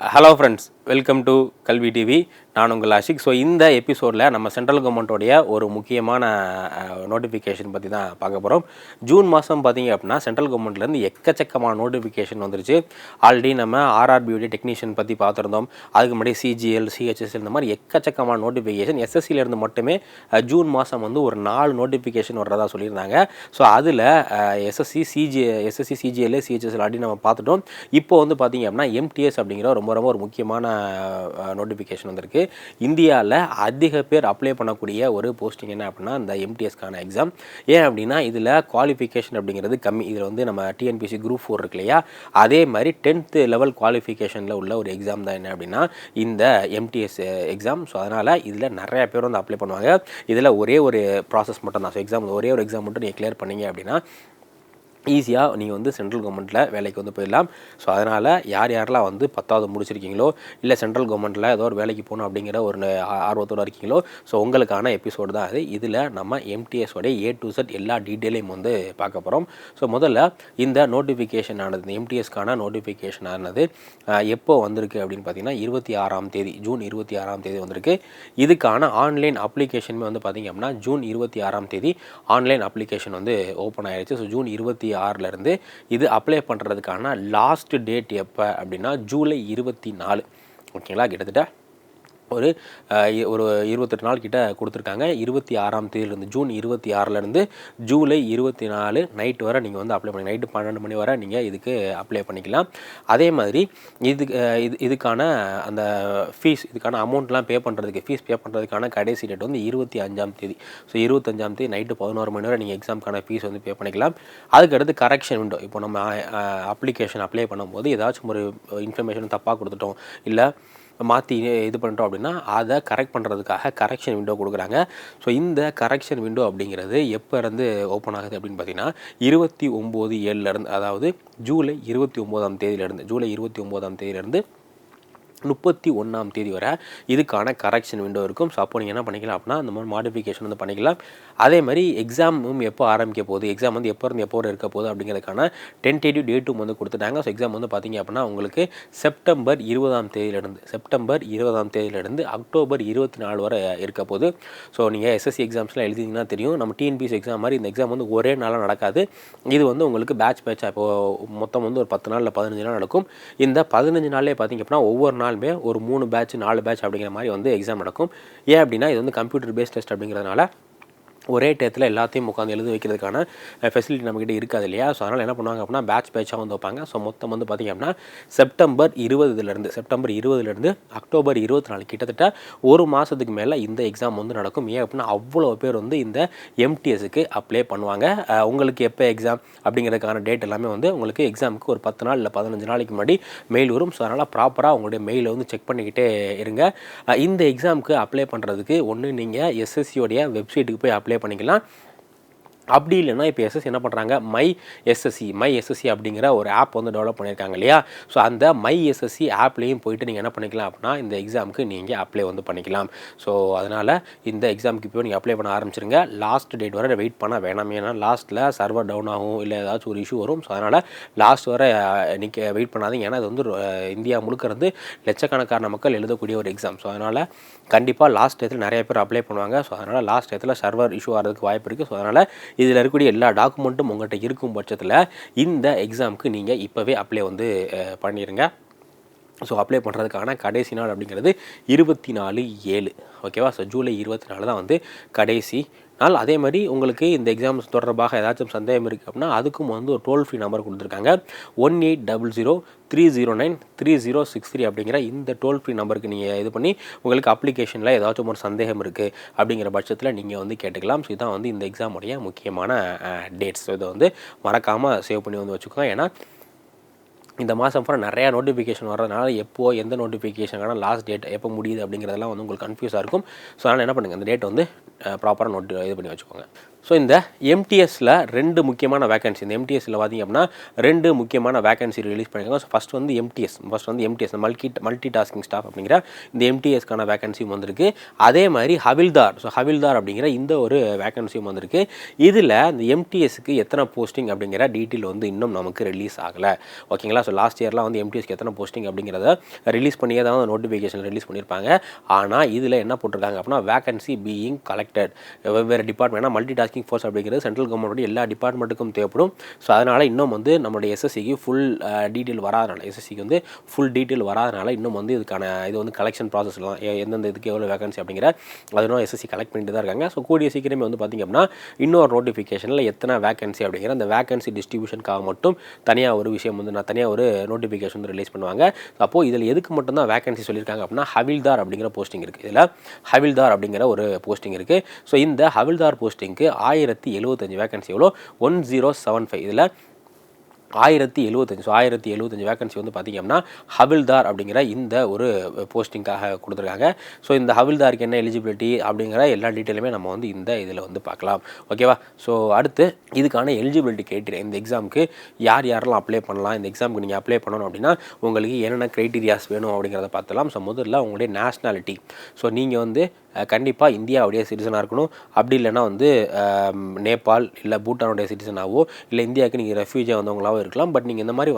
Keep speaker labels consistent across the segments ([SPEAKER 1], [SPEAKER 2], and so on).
[SPEAKER 1] Hello friends welcome to Kalvi TV நான் உங்கள் Ashiq. So இந்த எபிசோடில் நம்ம சென்ட்ரல் கவர்மெண்ட்டோடைய ஒரு முக்கியமான நோட்டிஃபிகேஷன் பற்றி தான் பார்க்க போகிறோம் ஜூன் மாதம் பார்த்தீங்க அப்படின்னா சென்ட்ரல் கவர்மெண்ட்லேருந்து எக்கச்சக்கமான நோட்டிஃபிகேஷன் வந்துருச்சு. ஆல்ரெடி நம்ம ஆர்ஆர்பியுடைய டெக்னீஷியன் பற்றி பார்த்துருந்தோம். அதுக்கு முன்னாடி சிஜிஎல் சிஹெச்எஸ்எல் இந்த மாதிரி எக்கச்சக்கமான நோட்டிஃபிகேஷன் எஸ்எஸ்சிலேருந்து மட்டுமே ஜூன் மாதம் வந்து ஒரு நாலு நோட்டிஃபிகேஷன் வர்றதா சொல்லியிருந்தாங்க. ஸோ அதில் SSC CG SSC CGL CHSL அப்படின்னு நம்ம பார்த்துட்டோம். இப்போ வந்து பார்த்தீங்க அப்படின்னா எம்டிஎஸ் அப்படிங்கிற ரொம்ப ரொம்ப ஒரு முக்கியமான நோட்டிஃபிகேஷன் வந்திருக்கு. இந்தியாவில் அதிக பேர் அப்ளை பண்ணக்கூடிய ஒரு போஸ்டிங் என்ன அப்படின்னா இந்த எம்டிஎஸ்க்கான எக்ஸாம் ஏன் அப்படின்னா இதில் குவாலிஃபிகேஷன் அப்படிங்கிறது கம்மி. இதில் வந்து நம்ம டிஎன்பிசி குரூப் ஃபோர் இருக்கு இல்லையா? அதே மாதிரி டென்த்து லெவல் குவாலிஃபிகேஷனில் உள்ள ஒரு எக்ஸாம் தான் என்ன அப்படின்னா இந்த எம்டிஎஸ் எக்ஸாம் ஸோ அதனால் இதில் நிறைய பேர் வந்து அப்ளை பண்ணுவாங்க. இதில் ஒரே ஒரு ப்ராசஸ் மட்டும் தான் ஸோ எக்ஸாம் ஒரே ஒரு எக்ஸாம் மட்டும் நீங்கள் கிளியர் பண்ணீங்க அப்படின்னா ஈஸியாக நீங்கள் வந்து சென்ட்ரல் கவர்மெண்ட்டில் வேலைக்கு வந்து போயிடலாம். ஸோ அதனால் யார் யாரெல்லாம் வந்து பத்தாவது முடிச்சிருக்கீங்களோ இல்லை சென்ட்ரல் கவர்மெண்ட்டில் ஏதோ ஒரு வேலைக்கு போகணும் அப்படிங்கிற ஒரு ஆர்வத்தோடு ஆர்வத்தோட இருக்கீங்களோ ஸோ உங்களுக்கான எபிசோடு தான் அது. இதில் நம்ம எம்டிஎஸோடைய ஏ டு செட் எல்லா டீட்டெயிலையும் வந்து பார்க்க போகிறோம் ஸோ முதல்ல இந்த நோட்டிஃபிகேஷன் ஆனது இந்த எம்டிஎஸ்க்கான நோட்டிஃபிகேஷன் ஆனது எப்போ வந்திருக்கு அப்படின்னு பார்த்தீங்கன்னா இருபத்தி ஆறாம் தேதி ஜூன் இருபத்தி ஆறாம் தேதி வந்திருக்கு. இதுக்கான ஆன்லைன் அப்ளிகேஷனுமே வந்து பார்த்தீங்க அப்படின்னா ஜூன் இருபத்தி ஆறாம் தேதி ஆன்லைன் அப்ளிகேஷன் வந்து ஓப்பன் ஆயிடுச்சு ஸோ ஜூன் இருபத்தி ஆறிலேருந்து இது அப்ளை பண்ணுறதுக்கான லாஸ்ட் டேட் எப்போ அப்படின்னா ஜூலை இருபத்தி நாலு. ஓகேங்களா கிட்டத்தட்ட ஒரு ஒரு இருபத்தெட்டு நாள் கிட்ட கொடுத்துருக்காங்க. இருபத்தி ஆறாம் தேதியிலேருந்து ஜூன் இருபத்தி ஆறிலேருந்து ஜூலை இருபத்தி நாலு நைட் வரை நீங்கள் வந்து அப்ளை பண்ணி நைட்டு பன்னெண்டு மணி வரை நீங்கள் இதுக்கு அப்ளை பண்ணிக்கலாம். அதே மாதிரி இதுக்கு இது இதுக்கான அந்த ஃபீஸ் இதுக்கான அமௌண்ட்லாம் பே பண்ணுறதுக்கு ஃபீஸ் பே பண்ணுறதுக்கான கடைசி டேட் வந்து இருபத்தி அஞ்சாம் தேதி. ஸோ இருபத்தஞ்சாம் தேதி நைட்டு பதினோரு மணி வரை நீங்கள் எக்ஸாமுக்கான ஃபீஸ் வந்து பே பண்ணிக்கலாம். அதுக்கடுத்து கரெக்ஷன் விண்டோ இப்போ நம்ம அப்ளிகேஷன் அப்ளை பண்ணும்போது ஏதாச்சும் ஒரு இன்ஃபர்மேஷன் தப்பாக கொடுத்துட்டோம் இல்லை மாற்றி இது பண்ணிட்டோம் அப்படின்னா அதை கரெக்ட் பண்ணுறதுக்காக கரெக்ஷன் விண்டோ கொடுக்குறாங்க. ஸோ இந்த கரெக்ஷன் விண்டோ அப்படிங்கிறது எப்போ இருந்து ஓப்பன் ஆகுது அப்படின்னு பார்த்தீங்கன்னா இருபத்தி ஒம்பது ஏழுலேருந்து அதாவது ஜூலை இருபத்தி ஒம்போதாம் தேதியிலேருந்து ஜூலை இருபத்தி ஒம்போதாம் தேதியிலேருந்து முப்பத்தி ஒன்றாம் தேதி வரை இதுக்கான கரெக்ஷன் விண்டோ இருக்கும். ஸோ அப்போ நீங்கள் என்ன பண்ணிக்கலாம் அப்படின்னா அந்த மாதிரி மாடிஃபிகேஷன் வந்து பண்ணிக்கலாம். அதே மாதிரி எக்ஸாமும் எப்போ ஆரம்பிக்க போகுது? எக்ஸாம் வந்து எப்போ இருந்து எப்போ இருக்க போகுது அப்படிங்கிறதுக்கான டென்டேட்டிவ் டேட்டும் வந்து கொடுத்துட்டாங்க. ஸோ எக்ஸாம் வந்து பார்த்தீங்க அப்படின்னா உங்களுக்கு செப்டம்பர் இருபதாம் தேதியிலிருந்து செப்டம்பர் இருபதாம் தேதியிலிருந்து அக்டோபர் இருபத்தி நாலு வரை இருக்க போகுது. ஸோ நீங்கள் எஸ்எஸ்சி எக்ஸாம்ஸ்லாம் எழுதிங்கன்னா தெரியும். நம்ம டிஎன்பிஎஸ் எக்ஸாம் மாதிரி இந்த எக்ஸாம் வந்து ஒரே நாளாக நடக்காது. இது வந்து உங்களுக்கு பேட்ச் பேட்சாக இப்போது மொத்தம் வந்து ஒரு பத்து நாளில் பதினஞ்சு நாள் நடக்கும். இந்த பதினஞ்சு நாளே பார்த்தீங்க அப்படின்னா ஒவ்வொரு நாள் நாளுமே ஒரு மூணு பேட்ச் நாலு பேட்ச் அப்படிங்கிற மாதிரி வந்து எக்ஸாம் நடக்கும். ஏன் அப்படின்னா இது வந்து கம்ப்யூட்டர் பேஸ்ட் டெஸ்ட் அப்படிங்கிறதுனால ஒரே டேத்தில் எல்லாத்தையும் உட்காந்து எழுதி வைக்கிறதுக்கான ஃபெசிலிட்டி நம்மக்கிட்ட இருக்காது இல்லையா? ஸோ அதனால் என்ன பண்ணுவாங்க அப்படின்னா பேட்ச் பேட்சாக வந்து வைப்பாங்க. ஸோ மொத்தம் வந்து பார்த்திங்க அப்படின்னா செப்டம்பர் இருபதுலேருந்து செப்டம்பர் இருபதுலேருந்து அக்டோபர் இருபத்தி நாலு கிட்டத்தட்ட ஒரு மாதத்துக்கு மேலே இந்த எக்ஸாம் வந்து நடக்கும். ஏன் அப்படின்னா அவ்வளோ பேர் வந்து இந்த எம்டிஎஸ்க்கு அப்ளை பண்ணுவாங்க. உங்களுக்கு எப்போ எக்ஸாம் அப்படிங்கிறதுக்கான டேட் எல்லாமே வந்து உங்களுக்கு எக்ஸாமுக்கு ஒரு பத்து நாள் இல்லை பதினஞ்சு நாளைக்கு முன்னாடி மெயில் வரும். ஸோ அதனால் ப்ராப்பராக உங்களுடைய மெயிலை வந்து செக் பண்ணிக்கிட்டே இருங்க. இந்த எக்ஸாமுக்கு அப்ளை பண்ணுறதுக்கு ஒன்று நீங்கள் எஸ்எஸ்சியோடைய வெப்சைட்டுக்கு போய் அப்ளை பண்ணிக்கலாம். அப்படி இல்லைன்னா இப்போ எஸ்எஸ்சி என்ன பண்ணுறாங்க மை எஸ்எஸ்சி மை எஸ்எஸ்சி அப்படிங்கிற ஒரு ஆப் வந்து டெவலப் பண்ணியிருக்காங்க இல்லையா? ஸோ அந்த மை எஸ்எஸ்சி ஆப்லேயும் போயிட்டு நீங்கள் என்ன பண்ணிக்கலாம் அப்படின்னா இந்த எக்ஸாமுக்கு நீங்கள் அப்ளை வந்து பண்ணிக்கலாம். ஸோ அதனால் இந்த எக்ஸாமுக்கு இப்போ நீங்கள் அப்ளை பண்ண ஆரம்பிச்சிருங்க. லாஸ்ட் டேட் வரை வெயிட் பண்ண வேணாம். ஏன்னா லாஸ்ட்டில் சர்வர் டவுன் ஆகும் இல்லை ஏதாச்சும் ஒரு இஷ்யூ வரும். ஸோ அதனால் லாஸ்ட் வரை நீங்கள் வெயிட் பண்ணாதீங்க. ஏன்னா அது வந்து இந்தியா முழுக்க இருந்து லட்சக்கணக்கான மக்கள் எழுதக்கூடிய ஒரு எக்ஸாம் ஸோ அதனால் கண்டிப்பாக லாஸ்ட் டேத்தில் நிறைய பேர் அப்ளை பண்ணுவாங்க. ஸோ அதனால் லாஸ்ட் டேத்தில் சர்வர் இஷ்யூ ஆகிறதுக்கு வாய்ப்பு இருக்குது ஸோ அதனால் இதில் இருக்கக்கூடிய எல்லா டாக்குமெண்ட்டும் உங்கள்கிட்ட இருக்கும் பட்சத்தில் இந்த எக்ஸாமுக்கு நீங்கள் இப்போவே அப்ளை வந்து பண்ணிடுங்க ஸோ அப்ளை பண்ணுறதுக்கான கடைசி நாள் அப்படிங்கிறது இருபத்தி நாலு ஏழு. ஓகேவா ஸோ ஜூலை இருபத்தி நாலு தான் வந்து கடைசி அதனால் அதே மாதிரி உங்களுக்கு இந்த எக்ஸாம்ஸ் தொடர்பாக ஏதாச்சும் சந்தேகம் இருக்குது அப்படின்னா அதுக்கும் வந்து ஒரு டோல் ஃப்ரீ நம்பர் கொடுத்துருக்காங்க. One eight double zero three zero nine three zero six three அப்படிங்கிற இந்த டோல் ஃப்ரீ நம்பருக்கு நீங்கள் இது பண்ணி உங்களுக்கு அப்ளிகேஷனில் ஏதாச்சும் ஒரு சந்தேகம் இருக்குது அப்படிங்கிற பட்சத்தில் நீங்கள் வந்து கேட்டுக்கலாம். ஸோ இதான் வந்து இந்த எக்ஸாமுடைய முக்கியமான டேட்ஸ் இதை வந்து மறக்காமல் சேவ் பண்ணி வந்து வச்சுக்கோங்க. ஏன்னா இந்த மாதம் பூரா நிறையா நோட்டிஃபிகேஷன் வர்றதுனால எப்போ எந்த நோட்டிஃபிகேஷனுக்கான லாஸ்ட் டேட் எப்போ முடியுது அப்படிங்கிறதெல்லாம் வந்து உங்களுக்கு கன்ஃபியூஸாக இருக்கும். ஸோ அதனால் என்ன பண்ணுங்கள் இந்த டேட் வந்து ப்ராப்பராக நோட் இது பண்ணி வச்சுக்கோங்க. ஸோ இந்த எம்டிஎஸில் ரெண்டு முக்கியமான வேகன்சி இந்த எம்டிஎஸில் பார்த்தீங்க அப்படின்னா ரெண்டு முக்கியமான வேகன்சி ரிலீஸ் பண்ணியிருக்காங்க. ஸோ ஃபஸ்ட் வந்து எம்டிஎஸ் ஃபஸ்ட் வந்து MTS multi multi tasking staff அப்படிங்கிற இந்த எம்டிஎஸ்க்கான வேகன்சியும் வந்திருக்கு. அதே மாதிரி ஹவில்தார் ஸோ ஹவில்தார் அப்படிங்கிற இந்த ஒரு வேகன்சியும் வந்திருக்கு. இதில் இந்த எம்டிஎஸ்க்கு எத்தனை போஸ்டிங் அப்படிங்கிற டீட்டெயில் வந்து இன்னும் நமக்கு ரிலீஸ் ஆகலை. ஓகேங்களா ஸோ லாஸ்ட் இயர்லாம் வந்து எம்டிஎஸ்க்கு எத்தனை போஸ்டிங் அப்படிங்கிறத ரிலீஸ் பண்ணியே தான் நோட்டிஃபிகேஷன் ரிலீஸ் பண்ணியிருப்பாங்க. ஆனால் இதில் என்ன போட்டிருக்காங்க அப்படின்னா வேகன்சி பீயிங் கனெக்டட் வெவ்வேறு டிபார்ட்மெண்ட் மல்டி டாஸ்கிங் ஃபோர்ஸ் அப்படிங்கிறது சென்ட்ரல் கவர்மெண்ட்டோட எல்லா டிபார்ட்மெண்ட்டுக்கும் தேவைப்படும். ஸோ அதனால் இன்னும் வந்து நம்மளுடைய எஸ்எஸ்சிக்கு ஃபுல் டீட்டெயில் வராதனால எஸ்எஸ்சிக்கு வந்து ஃபுல் டீட்டெயில் வராதனால இன்னும் வந்து இதுக்கான இது வந்து கலெக்ஷன் ப்ராசஸ்லாம் எந்தெந்த இதுக்கு எவ்வளோ வேகன்சி அப்படிங்கிற அதனால எஸ்எஸ்சி கலெக்ட் பண்ணிட்டு தான் இருக்காங்க. ஸோ கூடிய சீக்கிரமே வந்து பார்த்திங்க அப்படின்னா இன்னொரு நோட்டிஃபிகேஷனில் எத்தனை வேகன்சி அப்படிங்கிற அந்த வேகன்சி டிஸ்ட்ரிபியூஷனுக்காக மட்டும் தனியாக ஒரு விஷயம் வந்து நான் தனியாக ஒரு நோட்டிஃபிகேஷன் வந்து ரிலீஸ் பண்ணுவாங்க. அப்போது இதில் எதுக்கு மட்டும்தான் வேகன்சி சொல்லியிருக்காங்க அப்படின்னா ஹவில்தார் அப்படிங்கிற போஸ்டிங் இருக்குது இதில் ஹவில்தார் அப்படிங்கிற ஒரு போஸ்டிங் இருக்குது ஸோ இந்த ஹவில்தார் போஸ்டிங்க்கு ஆயிரத்தி எழுபத்தஞ்சு வேகன்சி எவ்வளோ? One zero seven five. இதில் ஆயிரத்தி எழுபத்தஞ்சு ஸோ ஆயிரத்தி எழுபத்தஞ்சு வேகன்சி வந்து பார்த்திங்க அப்படின்னா ஹவில்தார் அப்படிங்கிற இந்த ஒரு போஸ்டிங்காக கொடுத்துருக்காங்க. ஸோ இந்த ஹவில்தாருக்கு என்ன எலிஜிபிலிட்டி அப்படிங்கிற எல்லா டீட்டெயிலுமே நம்ம வந்து இந்த இதில் வந்து பார்க்கலாம் ஓகேவா ஸோ அடுத்து இதுக்கான எலிஜிபிலிட்டி கிரைட்டீரியா இந்த எக்ஸாமுக்கு யார் யாரெல்லாம் அப்ளை பண்ணலாம்? இந்த எக்ஸாமுக்கு நீங்கள் அப்ளை பண்ணணும் அப்படின்னா உங்களுக்கு என்னென்ன க்ரைட்டீரியாஸ் வேணும் அப்படிங்கிறத பார்த்துலாம். ஸோ முதல்ல உங்களுடைய நேஷ்னாலிட்டி ஸோ நீங்கள் வந்து கண்டிப்பாக இந்தியாவுடைய சிட்டிசனாக இருக்கணும். அப்படி இல்லைன்னா வந்து நேபாள் இல்லை பூட்டானுடைய சிட்டிசனாகவோ இல்லை இந்தியாவுக்கு நீங்கள் ரெஃப்யூஜியாக வந்தவங்களாவோ இருக்கலாம். பட் நீங்கள் இந்த மாதிரி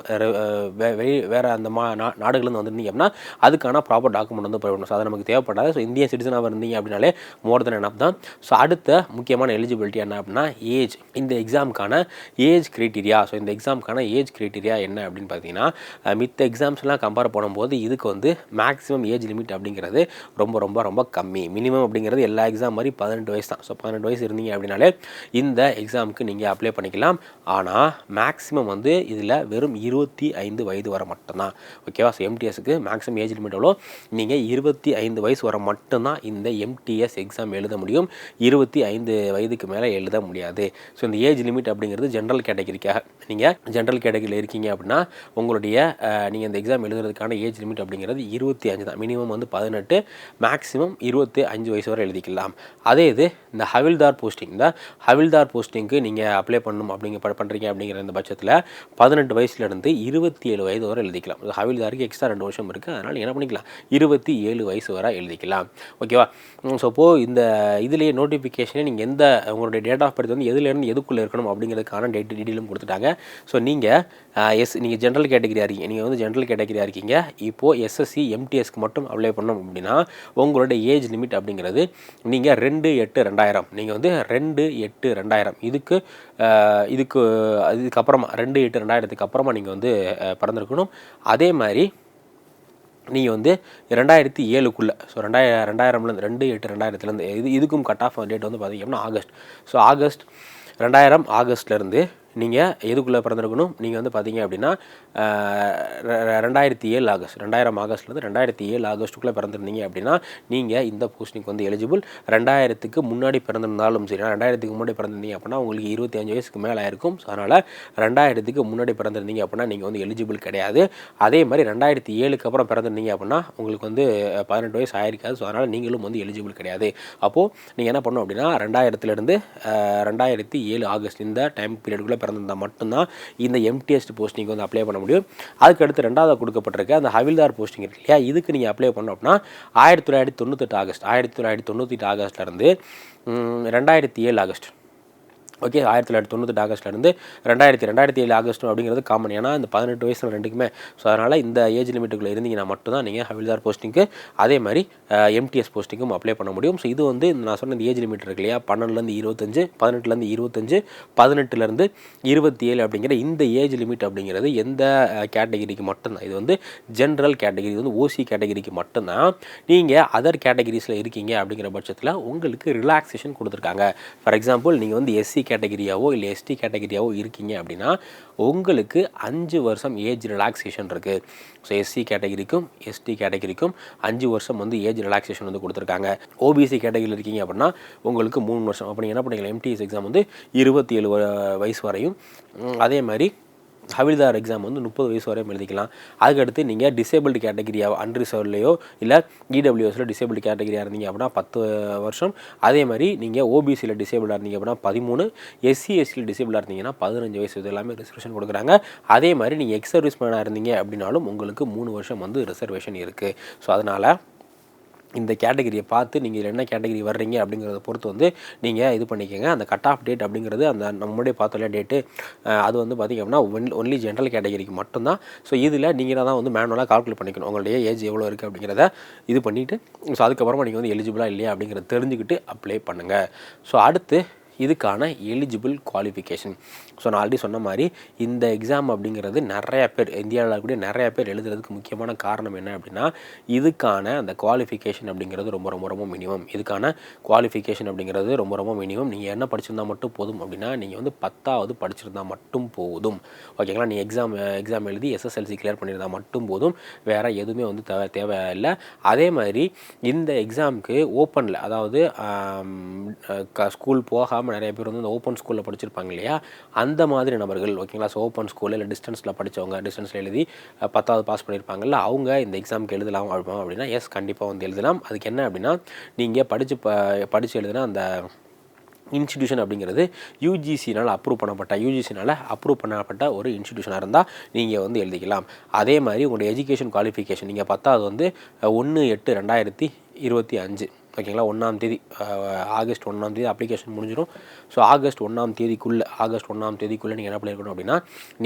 [SPEAKER 1] வெளி வேறு அந்த மா நா- நாடுகள்லேருந்து வந்திருந்தீங்க அப்படின்னா அதுக்கான ப்ராப்பர் டாக்குமெண்ட் வந்து போயிடணும் ஸோ அது நமக்கு தேவைப்படாது. ஸோ இந்தியன் சிட்டிசனாக இருந்தீங்க அப்படின்னாலே மோர் தென் என்ன தான். ஸோ அடுத்த முக்கியமான எலிஜிபிலிட்டி என்ன அப்படின்னா ஏஜ் இந்த எக்ஸாமுக்கான ஏஜ் க்ரைட்டீரியா ஸோ இந்த எக்ஸாமுக்கான ஏஜ் க்ரைட்டீரியா என்ன அப்படின்னு பார்த்தீங்கன்னா மித்த எக்ஸாம்ஸ்லாம் கம்பேர் பண்ணும்போது இதுக்கு வந்து மேக்ஸிமம் ஏஜ் லிமிட் அப்படிங்கிறது ரொம்ப ரொம்ப ரொம்ப கம்மி. மினிமம் மினிமம் அப்படிங்கிறது எல்லா எக்ஸாம் மாதிரி பதினெட்டு வயசு தான். ஸோ பதினெட்டு வயசு இருந்தீங்க அப்படின்னாலே இந்த எக்ஸாமுக்கு நீங்கள் அப்ளை பண்ணிக்கலாம். ஆனால் மேக்ஸிமம் வந்து இதில் வெறும் இருபத்தி ஐந்து வயது வர மட்டும்தான். ஓகேவா ஸோ எம்டிஎஸ்க்கு மேக்ஸிமம் ஏஜ் லிமிட் எவ்வளோ? நீங்கள் இருபத்தி ஐந்து வயசு வர மட்டும்தான் இந்த எம்டிஎஸ் எக்ஸாம் எழுத முடியும். இருபத்தி ஐந்து வயதுக்கு மேலே எழுத முடியாது. ஸோ இந்த ஏஜ் லிமிட் அப்படிங்கிறது ஜென்ரல் கேட்டகரிக்காக நீங்கள் ஜென்ரல் கேட்டகரியில் இருக்கீங்க அப்படின்னா உங்களுடைய நீங்கள் இந்த எக்ஸாம் எழுதுறதுக்கான ஏஜ் லிமிட் அப்படிங்கிறது இருபத்தி அஞ்சு தான். மினிமம் வந்து பதினெட்டு மேக்ஸிமம் இருபத்தி அஞ்சு வயசு வரை எழுதிக்கலாம். அதே இது இந்த ஹவில்தார் போஸ்டிங் இந்த ஹவில்தார் போஸ்டிங்க்கு நீங்கள் அப்ளை பண்ணணும் அப்படிங்க ப- பண்ணுறீங்க அப்படிங்கிற இந்த பட்சத்தில் பதினெட்டு வயசுலேருந்து இருபத்தி ஏழு வயது வரை எழுதிக்கலாம். ஹவில்தாருக்கு எக்ஸ்ட்ரா ரெண்டு வருஷம் இருக்குது அதனால் என்ன பண்ணிக்கலாம்? இருபத்தி ஏழு வயசு வரை எழுதிக்கலாம். ஓகேவா ஸோ இப்போது இந்த இதுலேயே நோட்டிஃபிகேஷனே நீங்கள் எந்த உங்களுடைய டேட் ஆஃப் பர்த் வந்து எதுலேருந்து எதுக்குள்ளே இருக்கணும் அப்படிங்கிறதுக்கான டேட் டீட்டெயிலும் கொடுத்துட்டாங்க. ஸோ நீங்கள் எஸ் நீங்கள் ஜென்ரல் கேட்டகரியாக இருக்கீங்க. நீங்கள் வந்து ஜென்ரல் கேட்டகரியாக இருக்கீங்க. இப்போது எஸ்எஸ்சி எம்டிஎஸ்க்கு மட்டும் அப்ளை பண்ணணும் அப்படின்னா உங்களோட ஏஜ் லிமிட் அப்படிங்கிறது நீங்கள் ரெண்டு எட்டு ரெண்டாயிரம். நீங்கள் வந்து ரெண்டு எட்டு ரெண்டாயிரம். இதுக்கு இதுக்கு இதுக்கப்புறமா ரெண்டு எட்டு ரெண்டாயிரத்துக்கு அப்புறமா நீங்கள் வந்து பிறந்திருக்கணும். அதே மாதிரி நீங்கள் வந்து ரெண்டாயிரத்தி ஏழுக்குள்ளே ஸோ ரெண்டாயிர ரெண்டாயிரம்லேருந்து ரெண்டு எட்டு ரெண்டாயிரத்துலேருந்து இது இதுக்கும் கட் ஆஃப் டேட் வந்து பார்த்திங்கன்னா ஆகஸ்ட். ஸோ ஆகஸ்ட் ரெண்டாயிரம் ஆகஸ்ட்லேருந்து நீங்கள் எதுக்குள்ளே பிறந்திருக்கணும்? நீங்கள் வந்து பார்த்தீங்க அப்படின்னா ரெண்டாயிரத்தி ஏழு ஆகஸ்ட் ரெண்டாயிரம் ஆகஸ்ட்லேருந்து ரெண்டாயிரத்தி ஏழு ஆகஸ்ட்டுக்குள்ளே பிறந்திருந்தீங்க அப்படின்னா நீங்கள் இந்த போஸ்டிங்க்கு வந்து எலிஜிபிள் ரெண்டாயிரத்துக்கு முன்னாடி பிறந்திருந்தாலும் சரி ரெண்டாயிரத்துக்கு முன்னாடி பிறந்திருந்தீங்க அப்படின்னா உங்களுக்கு இருபத்தி அஞ்சு வயசுக்கு மேலே ஆயிருக்கும். ஸோ அதனால் ரெண்டாயிரத்துக்கு முன்னாடி பிறந்திருந்தீங்க அப்படின்னா நீங்கள் வந்து எலிஜிபிள் கிடையாது. அதே மாதிரி ரெண்டாயிரத்தி ஏழுக்கு அப்புறம் பிறந்திருந்தீங்க அப்படின்னா உங்களுக்கு வந்து பதினெட்டு வயசு ஆயிருக்காது. ஸோ அதனால் நீங்களும் வந்து எலிஜிபிள் கிடையாது. அப்போது நீங்கள் என்ன பண்ணணும் அப்படின்னா ரெண்டாயிரத்துலேருந்து ரெண்டாயிரத்தி ஏழு ஆகஸ்ட் இந்த டைம் பீரியடுக்குள்ளே கடந்திருந்தால் மட்டும்தான் இந்த எம்டிஎஸ்ட் போஸ்டிங் வந்து அப்ளை பண்ண முடியும். அதுக்கு அடுத்து ரெண்டாவது கொடுக்கப்பட்டிருக்க. அந்த ஹவில்தார் போஸ்டிங் இருக்கு இல்லையா? இதுக்கு நீங்கள் அப்ளை பண்ணோம் அப்படின்னா ஆயிரத்தி தொள்ளாயிரத்தி தொண்ணூத்தெட்டு ஆகஸ்ட் ஆயிரத்தி தொள்ளாயிரத்தி தொண்ணூற்றி ஆகஸ்ட்லேருந்து ரெண்டாயிரத்தி ஏழு ஆகஸ்ட். ஓகே ஆயிரத்தி தொள்ளாயிரத்தி தொண்ணூற்றி ஆகஸ்ட்லேருந்து ரெண்டாயிரத்தி ரெண்டாயிரத்தி ஏழு ஆகஸ்ட் அப்படிங்கிறது காமன் ஏன்னா இந்த பதினெட்டு வயசு ரெண்டுக்குமே. ஸோ அதனால் இந்த ஏஜ் லிமிட்டுக்குள்ளே இருந்தீங்கன்னா மட்டும்தான் நீங்கள் ஹவில்தார் போஸ்டிங்க்கு அதே மாதிரி எம்டிஎஸ் போஸ்டிங்கும் அப்ளை பண்ண முடியும். ஸோ இது வந்து இந்த நான் சொன்ன இந்த ஏஜ் லிமிட் இருக்கு இல்லையா? பன்னெண்டுலேருந்து இருபத்தஞ்சு பதினெட்டுலேருந்து இருபத்தஞ்சு பதினெட்டுலேருந்து இருபத்தி ஏழு அப்படிங்கிற இந்த ஏஜ் லிமிட் அப்படிங்கிறது எந்த கேட்டகிரிக்கு மட்டும்தான். இது வந்து ஜென்ரல் கேட்டகிரி இது வந்து ஓசி கேட்டகிரிக்கு மட்டும்தான். நீங்கள் அதர் கேட்டகிரிஸில் இருக்கீங்க அப்படிங்கிற பட்சத்தில் உங்களுக்கு ரிலாக்ஸேஷன் கொடுத்துருக்காங்க. ஃபார் எக்ஸாம்பிள் நீங்கள் வந்து எஸ்சி கேட்டகிரியாவோ இல்லை எஸ்டி கேட்டகிரியாவோ இருக்கீங்க அப்படின்னா உங்களுக்கு அஞ்சு வருஷம் ஏஜ் ரிலாக்ஸேஷன் இருக்குது ஸோ எஸ்சி கேட்டகிரிக்கும் எஸ்டி கேட்டகிரிக்கும் அஞ்சு வருஷம் வந்து ஏஜ் ரிலாக்ஸேஷன் வந்து கொடுத்துருக்காங்க. ஓபிசி கேட்டகிரியில் இருக்கீங்க அப்படின்னா உங்களுக்கு மூணு வருஷம். அப்போ நீங்கள் என்ன பண்ணிக்கலாம்? எம்டிஎஸ் எக்ஸாம் வந்து இருபத்தி ஏழு வயசு வரையும். அதே மாதிரி ஹவில்தார் எக்ஸாம் வந்து முப்பது வயசு வரையும் எழுதிக்கலாம். அதுக்கடுத்து நீங்கள் டிசேபிள்டு கேட்டகிரியாக அன்ரிசர்வ்லையோ இல்லை இடபிள்யூஎஸில் டிசேபிள்டு கேட்டகிரியாக இருந்தீங்க அப்படின்னா பத்து வருஷம். அதே மாதிரி நீங்கள் ஓபிசியில் டிசேபிளாக இருந்தீங்க அப்படின்னா பதிமூணு எஸ்சி எஸ்சியில் டிசேபிளாக இருந்தீங்கன்னா பதினஞ்சு வயசு. இது எல்லாமே ரிசர்வேஷன் கொடுக்குறாங்க. அதே மாதிரி நீங்கள் எக்ஸ் சர்வீஸ் மேனாக இருந்தீங்க அப்படின்னாலும் உங்களுக்கு மூணு வருஷம் வந்து ரிசர்வேஷன் இருக்குது ஸோ அதனால் இந்த கேட்டகரியை பார்த்து நீங்கள் என்ன கேட்டகரி வர்றீங்க அப்படிங்கிறத பொறுத்து வந்து நீங்கள் இது பண்ணிக்கோங்க. அந்த கட் ஆஃப் டேட் அப்படிங்கிறது அந்த நம்ம முன்னாடியே பார்த்தோம்ல டேட்டு அது வந்து பார்த்திங்க அப்படின்னா ஒன் ஒன்லி ஜென்ரல் கேட்டகரிக்கு மட்டும்தான். ஸோ இதில் நீங்கள் தான் வந்து மேனுவலாக கால்குலேட் பண்ணிக்கணும். உங்களுடைய ஏஜ் எவ்வளோ இருக்குது அப்படிங்கிறத இது பண்ணிவிட்டு ஸோ அதுக்கப்புறமா நீங்கள் வந்து எலிஜிபிளாக இல்லையா அப்படிங்கிறத தெரிஞ்சுக்கிட்டு அப்ளை பண்ணுங்கள் ஸோ அடுத்து இதுக்கான எலிஜிபிள் குவாலிஃபிகேஷன் ஸோ நான் ஆல்ரெடி சொன்ன மாதிரி இந்த எக்ஸாம் அப்படிங்கிறது நிறைய பேர் இந்தியாவில் கூட நிறைய பேர் எழுதுறதுக்கு முக்கியமான காரணம் என்ன அப்படின்னா இதுக்கான அந்த குவாலிஃபிகேஷன் அப்படிங்கிறது ரொம்ப ரொம்ப ரொம்ப மினிமம் இதுக்கான குவாலிஃபிகேஷன் அப்படிங்கிறது ரொம்ப ரொம்ப மினிமம் நீங்கள் என்ன படிச்சிருந்தா மட்டும் போதும் அப்படின்னா நீங்கள் வந்து பத்தாவது படிச்சிருந்தா மட்டும் போதும். ஓகேங்களா நீங்கள் எக்ஸாம் எக்ஸாம் எழுதி எஸ்எஸ்எல்சி கிளியர் பண்ணியிருந்தால் மட்டும் போதும். வேறு எதுவுமே வந்து தேவை தேவையில்லை. அதே மாதிரி இந்த எக்ஸாமுக்கு ஓப்பனில் அதாவது ஸ்கூல் போகாமல் நிறைய பேர் வந்து இந்த ஓப்பன் ஸ்கூலில் படிச்சிருப்பாங்க இல்லையா? அந்த அந்த மாதிரி நபர்கள் ஓகேங்களா ஸோ ஓப்பன் ஸ்கூலில் இல்லை டிஸ்டன்ஸில் படித்தவங்க டிஸ்டன்ஸில் எழுதி பத்தாவது பாஸ் பண்ணியிருப்பாங்கல்ல அவங்க இந்த எக்ஸாமுக்கு எழுதலாம் அப்படின்னா எஸ் கண்டிப்பாக வந்து எழுதலாம். அதுக்கு என்ன அப்படின்னா நீங்கள் படித்து ப படித்து எழுதுனா அந்த இன்ஸ்டிடியூஷன் அப்படிங்கிறது யூஜிசினால் அப்ரூவ் பண்ணப்பட்ட யூஜிசினால் அப்ரூவ் பண்ணப்பட்ட ஒரு இன்ஸ்டிடியூஷனாக இருந்தால் நீங்கள் வந்து எழுதிக்கலாம். அதே மாதிரி உங்களுடைய எஜுகேஷன் குவாலிஃபிகேஷன் நீங்கள் பத்தாவது வந்து ஒன்று எட்டு ரெண்டாயிரத்தி இருபத்தி அஞ்சு. ஓகேங்களா ஒன்றாம் தேதி ஆகஸ்ட் ஒன்றாம் தேதி அப்ளிகேஷன் முடிஞ்சிடும் ஸோ ஆகஸ்ட் ஒன்றாம் தேதிக்குள்ளே ஆகஸ்ட் ஒன்றாம் தேதிக்குள்ளே நீங்கள் என்ன பண்ணியிருக்கணும் அப்படின்னா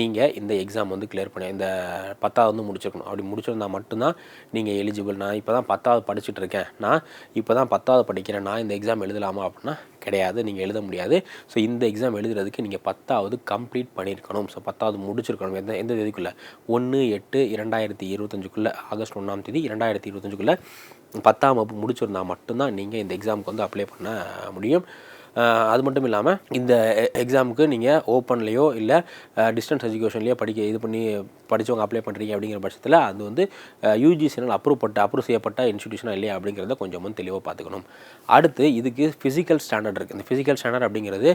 [SPEAKER 1] நீங்கள் இந்த எக்ஸாம் வந்து கிளியர் பண்ணி இந்த பத்தாவது வந்து முடிச்சிருக்கணும். அப்படி முடிச்சிருந்தா மட்டும்தான் நீங்கள் எலிஜிபிள் நான் இப்போ தான் பத்தாவது படிச்சுட்டு இருக்கேன் நான் இப்போ தான் பத்தாவது படிக்கிறேன். நான் இந்த எக்ஸாம் எழுதலாமா அப்படின்னா கிடையாது. நீங்கள் எழுத முடியாது. ஸோ இந்த எக்ஸாம் எழுதுறதுக்கு நீங்கள் பத்தாவது கம்ப்ளீட் பண்ணியிருக்கணும் ஸோ பத்தாவது முடிச்சிருக்கணும். எந்த எந்த தேதிக்குள்ளே? ஒன்று எட்டு இரண்டாயிரத்தி இருபத்தஞ்சுக்குள்ளே ஆகஸ்ட் ஒன்றாம் தேதி இரண்டாயிரத்தி இருபத்தஞ்சுக்குள்ளே பத்தாம் வகுப்பு முடிச்சிருந்தால் மட்டும்தான் நீங்கள் இந்த எக்ஸாமுக்கு வந்து அப்ளை பண்ண முடியும். அது மட்டும் இல்லாமல் இந்த எக்ஸாமுக்கு நீங்கள் ஓப்பன்லேயோ இல்லை டிஸ்டன்ஸ் எஜுகேஷன்லேயோ படிக்க இது பண்ணி படித்தவங்க அப்ளை பண்ணுறீங்க அப்படிங்கிற பட்சத்தில் அது வந்து யூஜிசினால் அப்ரூவ் பட்ட அப்ரூவ் செய்யப்பட்ட இன்ஸ்டியூஷனாக இல்லையா அப்படிங்கிறத கொஞ்சம் வந்து தெளிவாக பார்த்துக்கணும். அடுத்து இதுக்கு ஃபிசிக்கல் ஸ்டாண்டர்ட் இருக்குது இந்த ஃபிசிக்கல் ஸ்டாண்டர்ட் அப்படிங்கிறது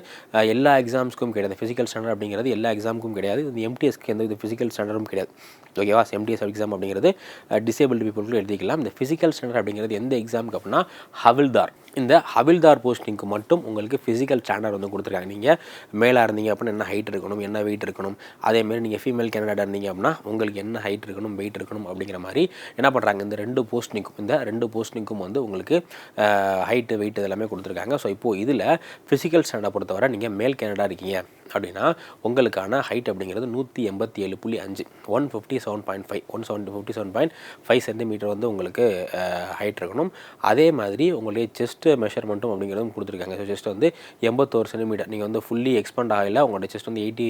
[SPEAKER 1] எல்லா எக்ஸாம்ஸ்க்கும் கிடையாது. ஃபிசிக்கல் ஸ்டாண்டர்ட் அப்படிங்கிறது எல்லா எக்ஸாமுக்கும் கிடையாது. இந்த எம்டிஎஸ்க்கு எந்த இது ஃபிசிக்கல் ஸ்டாண்டர்டும் கிடையாது. ஓகேவா எம்டிஎஸ் எக்ஸாம் அப்படிங்கிறது டிசேபிள்டு பீப்புளுக்கு எழுதிக்கலாம். இந்த ஃபிசிக்கல் ஸ்டாண்டர்ட் அப்படிங்கிறது எந்த எக்ஸாமுக்கு அப்படின்னா ஹவில்தார் இந்த ஹவில்தார் போஸ்டிங்க்கு மட்டும் உங்களுக்கு ஃபிசிக்கல் ஸ்டாண்டர்ட் வந்து கொடுத்துருக்காங்க. நீங்கள் மேலாக இருந்தீங்க அப்படின்னா என்ன ஹைட் இருக்கணும் என்ன வெயிட் இருக்கணும்? அதேமாரி நீங்கள் ஃபீமேல் கேண்டிடேட் இருந்தீங்க அப்படின்னா உங்களுக்கு என்ன ஹைட் இருக்கணும் வெயிட் இருக்கணும் அப்படிங்கிற மாதிரி என்ன பண்ணுறாங்க இந்த ரெண்டு போஸ்டிங்க்கும் இந்த ரெண்டு போஸ்டிங்க்கும் வந்து உங்களுக்கு ஹைட்டு வெயிட் இதெல்லாமே கொடுத்துருக்காங்க. ஸோ இப்போது இதில் ஃபிசிக்கல் ஸ்டாண்டர்ட் பொறுத்தவரை நீங்கள் மேல் கேண்டிடேட் இருக்கீங்க. அப்படின்னா உங்களுக்கான ஹைட் அப்படிங்கிறது நூற்றி எண்பத்தி ஏழு புள்ளி அஞ்சு one fifty seven point five one seven fifty seven point five centimetre வந்து உங்களுக்கு ஹைட் இருக்கணும். அதே மாதிரி உங்களுடைய செஸ்ட் மெஷர்மெண்ட்டும் அப்படிங்கிறதும் கொடுத்துருக்காங்க. ஸோ செஸ்ட் வந்து எண்பத்தோரு சென்டிமீட்டர் நீங்கள் வந்து ஃபுல்லி எக்ஸ்பெண்ட் ஆகல உங்களோட செஸ்ட் வந்து எயிட்டி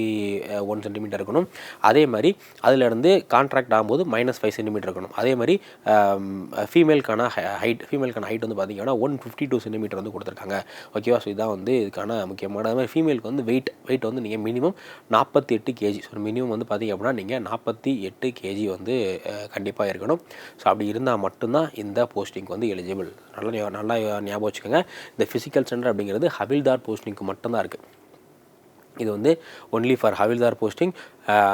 [SPEAKER 1] ஒன் சென்டிமீட்டர் இருக்கணும். அதே மாதிரி அதிலிருந்து கான்ட்ராக்ட் ஆகும்போது மைனஸ் ஃபைவ் சென்டிமீட்டர் இருக்கணும். அதே மாதிரி ஃபீமேலுக்கான ஹைட் ஃபீமேலுக்கான ஹைட் வந்து பார்த்தீங்கன்னா ஒன் ஃபிஃப்டி டூ சென்டிமீட்டர் வந்து கொடுத்துருக்காங்க. ஓகேவா ஸோ இதான் வந்து இதுக்கான முக்கியமான அது மாதிரி ஃபீமேலுக்கு வந்து வெயிட் வெயிட் வந்து நீங்கள் மினிமம் நாற்பத்தி எட்டு கேஜி ஸோ மினிமம் வந்து பார்த்திங்க அப்படின்னா நீங்கள் நாற்பத்தி எட்டு கேஜி வந்து கண்டிப்பாக இருக்கணும். ஸோ அப்படி இருந்தால் மட்டும்தான் இந்த போஸ்டிங்க்கு வந்து எலிஜிபிள் நல்லா நல்லா ஞாபகம் வச்சுக்கோங்க. இந்த ஃபிசிக்கல் சென்டர் அப்படிங்கிறது ஹவில்தார் போஸ்டிங்க்கு மட்டும்தான் இருக்குது இது வந்து ஒன்லி ஃபார் ஹவில்தார் போஸ்டிங்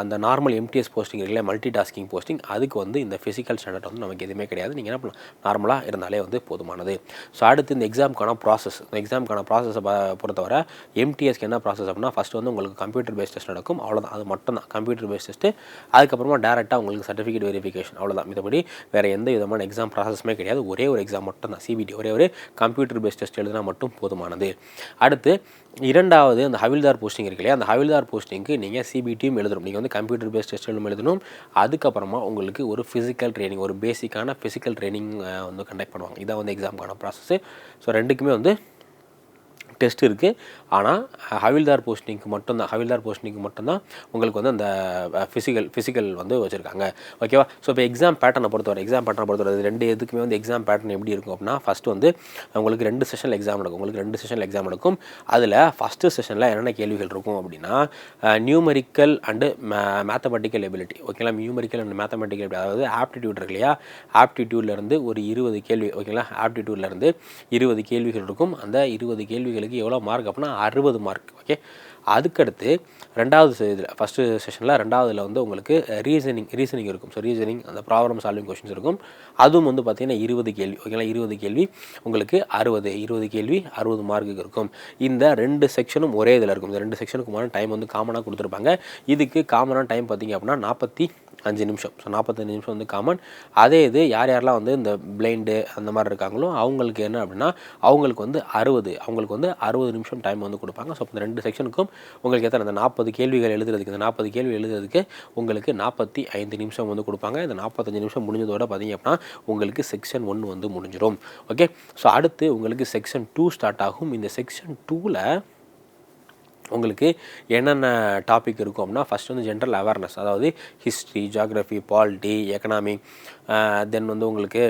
[SPEAKER 1] அந்த நார்மல் எம்டிஎஸ் போஸ்டிங் இருக்குல்ல மல்டி டாஸ்கிங் போஸ்டிங் அதுக்கு வந்து இந்த ஃபிசிக்கல் ஸ்டாண்டர்ட் வந்து நமக்கு எதுவுமே கிடையாது. நீங்கள் என்ன பண்ணலாம்? நார்மலாக இருந்தாலே வந்து போதுமானது. ஸோ அடுத்து இந்த எக்ஸாமுக்கான ப்ராசஸ் இந்த எக்ஸாமுக்கான ப்ராசஸை பொறுத்தவரை எம்டிஎஸ்க்கு என்ன ப்ராசஸ் அப்படின்னா ஃபஸ்ட்டு வந்து உங்களுக்கு கம்ப்யூட்டர் பேஸ்ட் டெஸ்ட் நடக்கும். அவ்வளோதான் அது மட்டும் தான் கம்ப்யூட்டர் பேஸ்ட் டெஸ்ட்டு அதுக்கப்புறமா டேரெக்டாக உங்களுக்கு சர்டிஃபிகேட் வெரிஃபிகேஷன் அவ்வளோதான் மற்றபடி வேறு எந்த விதமான எக்ஸாம் ப்ராசஸுமே கிடையாது. ஒரே ஒரு எக்ஸாம் மட்டும் தான் சிபிடி ஒரே ஒரு கம்ப்யூட்டர் பேஸ்ட் டெஸ்ட் எழுதினா மட்டும் போதுமானது. அடுத்து இரண்டாவது அந்த ஹவில்தார் போஸ்டிங் இருக்கு இல்லையா? அந்த ஹவில்தார் போஸ்டிங்க்கு நீங்கள் சிபிடியும் எழுதணும். நீங்கள் வந்து கம்ப்யூட்டர் பேஸ்ட் டெஸ்ட் எழுதணும் அதுக்கப்புறமா உங்களுக்கு ஒரு ஃபிசிக்கல் ட்ரைனிங் ஒரு பேசிக்கான ஃபிசிக்கல் ட்ரைனிங் வந்து கண்டக்ட் பண்ணுவாங்க. இதான் வந்து எக்ஸாமுக்கான ப்ராசஸ்ஸு ஸோ ரெண்டுக்குமே வந்து டெஸ்ட் இருக்குது ஆனால் ஹவில்தார் போஸ்டிங்க்கு மட்டும்தான் ஹவில்தார் போஸ்டிங்க்கு மட்டும்தான் உங்களுக்கு வந்து அந்த ஃபிசிக்கல் ஃபிசிக்கல் வந்து வச்சுருக்காங்க. ஓகேவா ஸோ இப்போ எக்ஸாம் பேட்டர்னை பொறுத்தவரை எக்ஸாம் பேட்டர்னை பொறுத்தவரை ரெண்டு எதுக்குமே வந்து எக்ஸாம் பேட்டர்ன் எப்படி இருக்கும் அப்படின்னா ஃபஸ்ட்டு வந்து உங்களுக்கு ரெண்டு செஷனில் எக்ஸாம் நடக்கும். உங்களுக்கு ரெண்டு செஷனில் எக்ஸாம் நடக்கும். அதில் ஃபஸ்ட்டு செஷனில் என்னென்ன கேள்விகள் இருக்கும் அப்படின்னா நியூமரிக்கல் அண்டு மேத்தமெட்டிக்கல் எபிலிட்டி ஓகேங்களா நியூமரிக்கல் அண்ட் மேத்தமெட்டிக்கல் அதாவது ஆப்டிடியூட் இருக்கு இல்லையா? ஆப்டிடியூட்லேருந்து ஒரு இருபது கேள்வி ஓகேங்களா ஆப்டிடியூட்லேருந்து இருபது கேள்விகள் இருக்கும். அந்த இருபது கேள்விகள் கேள்விகளுக்கு எவ்வளோ மார்க் அப்படின்னா அறுபது மார்க் ஓகே அதுக்கடுத்து ரெண்டாவது இதில் ஃபஸ்ட்டு செஷனில் ரெண்டாவதுல வந்து உங்களுக்கு ரீசனிங் ரீசனிங் இருக்கும். ஸோ ரீசனிங் அந்த ப்ராப்ளம் சால்விங் கொஷின்ஸ் இருக்கும். அதுவும் வந்து பார்த்திங்கன்னா இருபது கேள்வி ஓகேங்களா இருபது கேள்வி உங்களுக்கு அறுபது இருபது கேள்வி அறுபது மார்க்குக்கு இருக்கும். இந்த ரெண்டு செக்ஷனும் ஒரே இதில் இருக்கும். இந்த ரெண்டு செக்ஷனுக்குமான டைம் வந்து காமனாக கொடுத்துருப்பாங்க. இதுக்கு காமனான டைம் பார்த்திங்க அப்படின்னா நாற்பத்தி அஞ்சு நிமிஷம். ஸோ நாற்பத்தஞ்சு நிமிஷம் வந்து காமன் அதே இது யார் யாரெல்லாம் வந்து இந்த பிளைண்டு அந்த மாதிரி இருக்காங்களோ அவங்களுக்கு என்ன அப்படின்னா அவங்களுக்கு வந்து அறுபது அவங்களுக்கு வந்து அறுபது நிமிஷம் டைம் வந்து கொடுப்பாங்க. ஸோ இந்த ரெண்டு செக்ஷனுக்கும் உங்களுக்கு எத்தனை அந்த நாற்பது கேள்விகள் எழுதுறதுக்கு இந்த நாற்பது கேள்வி எழுதுறதுக்கு உங்களுக்கு நாற்பத்தி ஐந்து நிமிஷம் வந்து கொடுப்பாங்க. இந்த நாற்பத்தஞ்சு நிமிஷம் முடிஞ்சதோட பார்த்தீங்க அப்படின்னா உங்களுக்கு செக்ஷன் ஒன்று வந்து முடிஞ்சிடும் ஓகே ஸோ அடுத்து உங்களுக்கு செக்ஷன் டூ ஸ்டார்ட் ஆகும். இந்த செக்ஷன் டூவில் உங்களுக்கு என்னென்ன டாபிக் இருக்கும் அப்படின்னா ஃபஸ்ட் வந்து ஜென்ரல் அவேர்னஸ் அதாவது history geography polity economy then வந்து உங்களுக்கு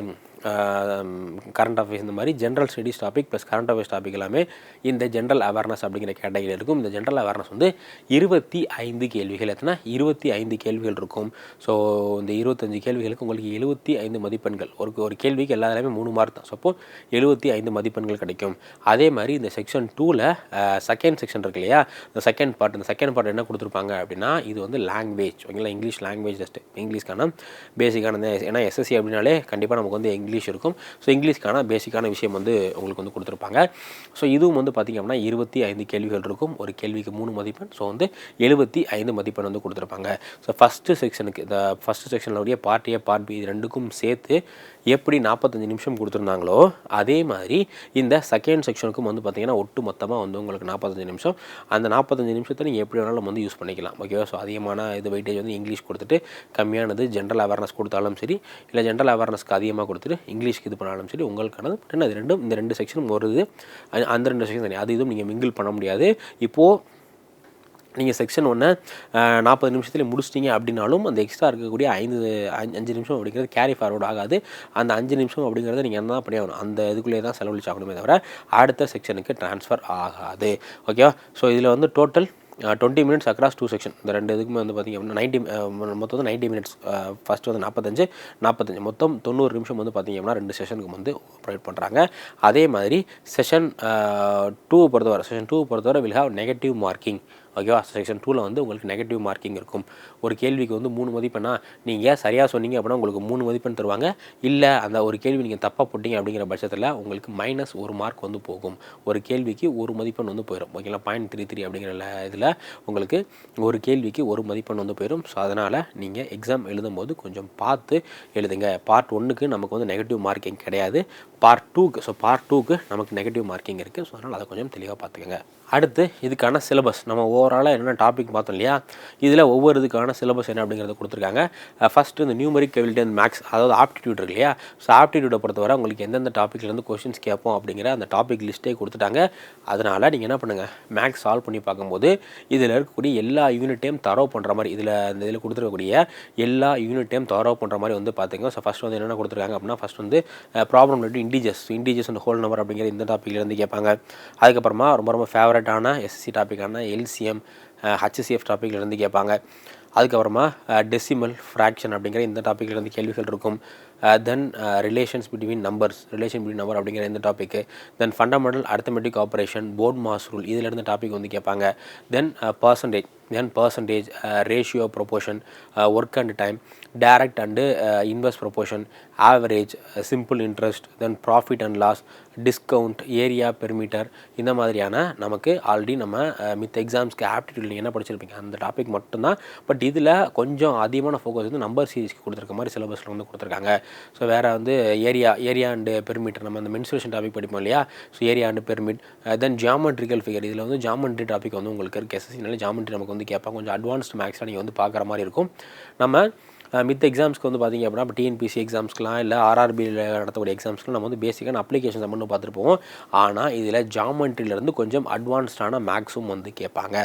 [SPEAKER 1] கரண்ட் அஃபேர்ஸ் இந்த மாதிரி general studies topic plus current affairs topic எல்லாமே இந்த ஜென்ரல் அவேர்னஸ் அப்படிங்கிற கேட்டகரியில் இருக்கும். இந்த ஜென்ரல் அவேர்னஸ் வந்து இருபத்தி ஐந்து கேள்விகள். எத்தனை? இருபத்தி ஐந்து கேள்விகள் இருக்கும். ஸோ இந்த இருபத்தஞ்சு கேள்விகளுக்கு உங்களுக்கு எழுபத்தி ஐந்து மதிப்பெண்கள். ஒரு ஒரு கேள்விக்கு எல்லா எல்லாமே மூணு மார்க் தான். ஸோ எழுபத்தி ஐந்து மதிப்பெண்கள் கிடைக்கும். அதே மாதிரி இந்த செக்ஷன் டூவில் செகண்ட் செக்ஷன் இருக்கு இல்லையா? இந்த செகண்ட் பார்ட் இந்த செகண்ட் பார்ட் என்ன கொடுத்துருப்பாங்க அப்படின்னா இது வந்து லாங்குவேஜ் ஓகேங்களா? இங்கிலீஷ் லாங்குவேஜ் ஜஸ்ட் இங்கிலீஷ்க்கான பேசிக்கான ஏன்னா எஸ்எஸ்சி அப்படின்னாலே கண்டிப்பாக நமக்கு வந்து இங்கிலீஷ் இங்கிலீஷ் இருக்கும். ஸோ இங்கிலீஷ்க்கான பேசிக்கான விஷயம் வந்து உங்களுக்கு வந்து கொடுத்துருப்பாங்க. ஸோ இதுவும் வந்து பார்த்திங்க அப்படின்னா இருபத்தி ஐந்து கேள்விகள் இருக்கும். ஒரு கேள்விக்கு மூணு மதிப்பெண். ஸோ வந்து எழுபத்தி ஐந்து மதிப்பெண் வந்து கொடுத்துருப்பாங்க. ஸோ ஃபஸ்ட்டு செக்ஷனுக்கு இந்த ஃபஸ்ட்டு செக்ஷனுடைய பார்ட் ஏ பார்ட் பி இது ரெண்டுக்கும் சேர்த்து எப்படி நாற்பத்தஞ்சு நிமிஷம் கொடுத்துருந்தாங்களோ அதே மாதிரி இந்த செகண்ட் செக்ஷனுக்கும் வந்து பார்த்திங்கன்னா ஒட்டு மொத்தமாக வந்து உங்களுக்கு நாற்பத்தஞ்சு நிமிஷம். அந்த நாற்பத்தஞ்சு நிமிஷத்தை நீங்கள் எப்படி வேணாலும் வந்து யூஸ் பண்ணிக்கலாம். ஓகேவா ஸோ அதிகமான இது வெயிட்டேஜ் வந்து இங்கிலீஷ் கொடுத்துட்டு கம்மியானது ஜென்ரல் அவேர்னஸ் கொடுத்தாலும் சரி இல்லை ஜென்ரல் அவேர்னஸ்க்கு அதிகமாக கொடுத்துட்டு இங்கிலீஷ்க்கு இது பண்ணாலும் சரி உங்களுக்கானது பட் அது ரெண்டும் இந்த ரெண்டு செக்ஷனும் வருது அந்த ரெண்டு செக்ஷன் தனி. அது இதுவும் நீங்கள் மிங்கிள் பண்ண முடியாது. இப்போது நீங்கள் செக்ஷன் ஒன்று நாற்பது நிமிஷத்தில் முடிச்சிட்டிங்க அப்படின்னாலும் அந்த எக்ஸ்ட்ரா இருக்கக்கூடிய ஐந்து அஞ்சு நிமிஷம் அப்படிங்கிறது கேரி ஃபார்வர்ட் ஆகாது. அந்த அஞ்சு நிமிஷம் அப்படிங்கிறத நீங்கள் என்ன பண்ணி ஆகணும் அந்த இதுக்குள்ளே தான் செலவழிச்சாகணுமே தவிர அடுத்த செக்ஷனுக்கு ட்ரான்ஸ்ஃபர் ஆகாது. ஓகேவா ஸோ இதில் வந்து total twenty minutes across two section இந்த ரெண்டு இதுக்குமே வந்து பார்த்திங்க அப்படின்னா நைன்டி மொத்தம் வந்து நைன்ட்டி மினிட்ஸ் ஃபஸ்ட்டு வந்து நாற்பத்தஞ்சு நாற்பத்தஞ்சு. மொத்தம் தொண்ணூறு நிமிஷம் வந்து பார்த்திங்க அப்படின்னா ரெண்டு செஷனுக்கு வந்து ப்ரொவைட் பண்ணுறாங்க அதே மாதிரி செஷன் டூ பொறுத்தவரை செஷன் டூ பொறுத்தவரை வில் ஹாவ் நெகட்டிவ் மார்க்கிங் ஓகேவா செக்ஷன் டூவில் வந்து உங்களுக்கு நெகட்டிவ் மார்க்கிங் இருக்கும். ஒரு கேள்விக்கு வந்து மூணு மதிப்பெண்ணா? நீங்கள் சரியாக சொன்னீங்க அப்படின்னா உங்களுக்கு மூணு மதிப்பெண் தருவாங்க. இல்லை அந்த ஒரு கேள்வி நீங்கள் தப்பாக போட்டிங்க அப்படிங்கிற பட்சத்தில் உங்களுக்கு மைனஸ் ஒரு மார்க் வந்து போகும். ஒரு கேள்விக்கு ஒரு மதிப்பெண் வந்து போயிடும் ஓகேங்களா பாயிண்ட் த்ரீ த்ரீ அப்படிங்கிற இதில் உங்களுக்கு ஒரு கேள்விக்கு ஒரு மதிப்பெண் வந்து போயிடும் ஸோ அதனால் நீங்கள் எக்ஸாம் எழுதும்போது கொஞ்சம் பார்த்து எழுதுங்க. பார்ட் ஒன்றுக்கு நமக்கு வந்து நெகட்டிவ் மார்க்கிங் கிடையாது. பார்ட் டூக்கு ஸோ பார்ட் டூக்கு நமக்கு நெகட்டிவ் மார்க்கிங் இருக்குது ஸோ அதனால் அதை கொஞ்சம் தெளிவாக பார்த்துக்கோங்க. அடுத்து இதுக்கான சிலபஸ் நம்ம ஓவராலாக என்னென்ன டாபிக் பார்த்தோம் இல்லையா? இதில் ஒவ்வொரு இதுக்கான சிலபஸ் என்ன அப்படிங்கிறத கொடுத்துருக்காங்க. ஃபஸ்ட்டு இந்த நியூமரிக் எபிலிட்டி அண்ட் மேக்ஸ் அதாவது ஆப்டிடியூட் இருக்கு இல்லையா? ஸோ ஆப்டிடியூட்டை பொறுத்தவரை உங்களுக்கு எந்தெந்த டாப்பிக்லேருந்து கொஷின்ஸ் கேட்போம் அப்படிங்கிற அந்த டாபிக் லிஸ்ட்டே கொடுத்துட்டாங்க. அதனால் நீங்கள் என்ன பண்ணுங்கள் மேக்ஸ் சால்வ் பண்ணி பார்க்கும்போது இதில் இருக்கக்கூடிய எல்லா யூனிட்டையும் தரோ பண்ணுற மாதிரி இதில் அந்த இதில் கொடுத்துருக்கக்கூடிய எல்லா யூனிட்டையும் தரோ பண்ணுற மாதிரி வந்து பார்த்துங்க ஸோ ஃபஸ்ட் வந்து என்னென்ன கொடுத்துருக்காங்க அப்படின்னா ஃபஸ்ட் வந்து ப்ராப்ளம் ரெண்டு integers integers and whole number அப்படிங்கிற இந்த டாப்பிக்லேருந்து கேட்பாங்க. அதுக்கப்புறமா ரொம்ப ரொம்ப ஃபேவரட்டான எஸ்எஸ்சி டாப்பிக்கான எல்சிஎம் ஹச்சிசிஎஃப் டாப்பிக்லேருந்து கேட்பாங்க. அதுக்கப்புறமா டெசிமல் ஃப்ராக்ஷன் அப்படிங்கிற இந்த டாப்பிக்கில் வந்து கேள்விகள் இருக்கும். Then relations between numbers relation between number அப்படிங்கிற இந்த topic then fundamental arithmetic operation BODMAS rule இதிலேருந்து டாபிக் வந்து கேட்பாங்க. Then percentage then percentage ratio proportion work and time direct and invest proportion average simple interest then profit and loss discount area perimeter இந்த மாதிரியான நமக்கு already நம்ம மித்த எக்ஸாம்ஸ்க்கு aptitude என்ன படிச்சிருப்பீங்க? அந்த டாபிக் மட்டும்தான். பட் இதில் கொஞ்சம் அதிகமான ஃபோக்கஸ் வந்து நம்பர் சீரிஸ்க்கு கொடுத்துருக்க மாதிரி சிலபஸில் வந்து கொடுத்துருக்காங்க. ஸோ வேறு வந்து ஏரியா ஏரியா அண்டு பெர்மிட் நம்ம அந்த மென்சுரேஷன் டாபிக் படிப்போம் இல்லையா? So area and perimeter then geometrical figure இதில் வந்து ஜாமெட்ரி டாபிக் வந்து உங்களுக்கு இருக்குது எஸ்எஸ்சினால ஜாமெட்ரி நமக்கு வந்து கேட்பாங்க. கொஞ்சம் அட்வான்ஸ்டு மேக்ஸாக நீங்கள் வந்து பார்க்குற மாதிரி இருக்கும். நம்ம மித்த எக்ஸாம்ஸ்க்கு வந்து பார்த்திங்க அப்படின்னா இப்போ டிஎன்பிசி எக்ஸாம்ஸ்க்குலாம் இல்லை ஆர்ஆர்பியில் நடத்தக்கூடிய எக்ஸாம்ஸ்க்குலாம் நம்ம வந்து பேசிக்கான அப்ளிகேஷன்ஸ் மட்டும் பார்த்துருப்போம் ஆனால் இதில் ஜாமெண்ட்ரியிலேருந்து கொஞ்சம் அட்வான்ஸ்டான மேக்ஸும் வந்து கேட்பாங்க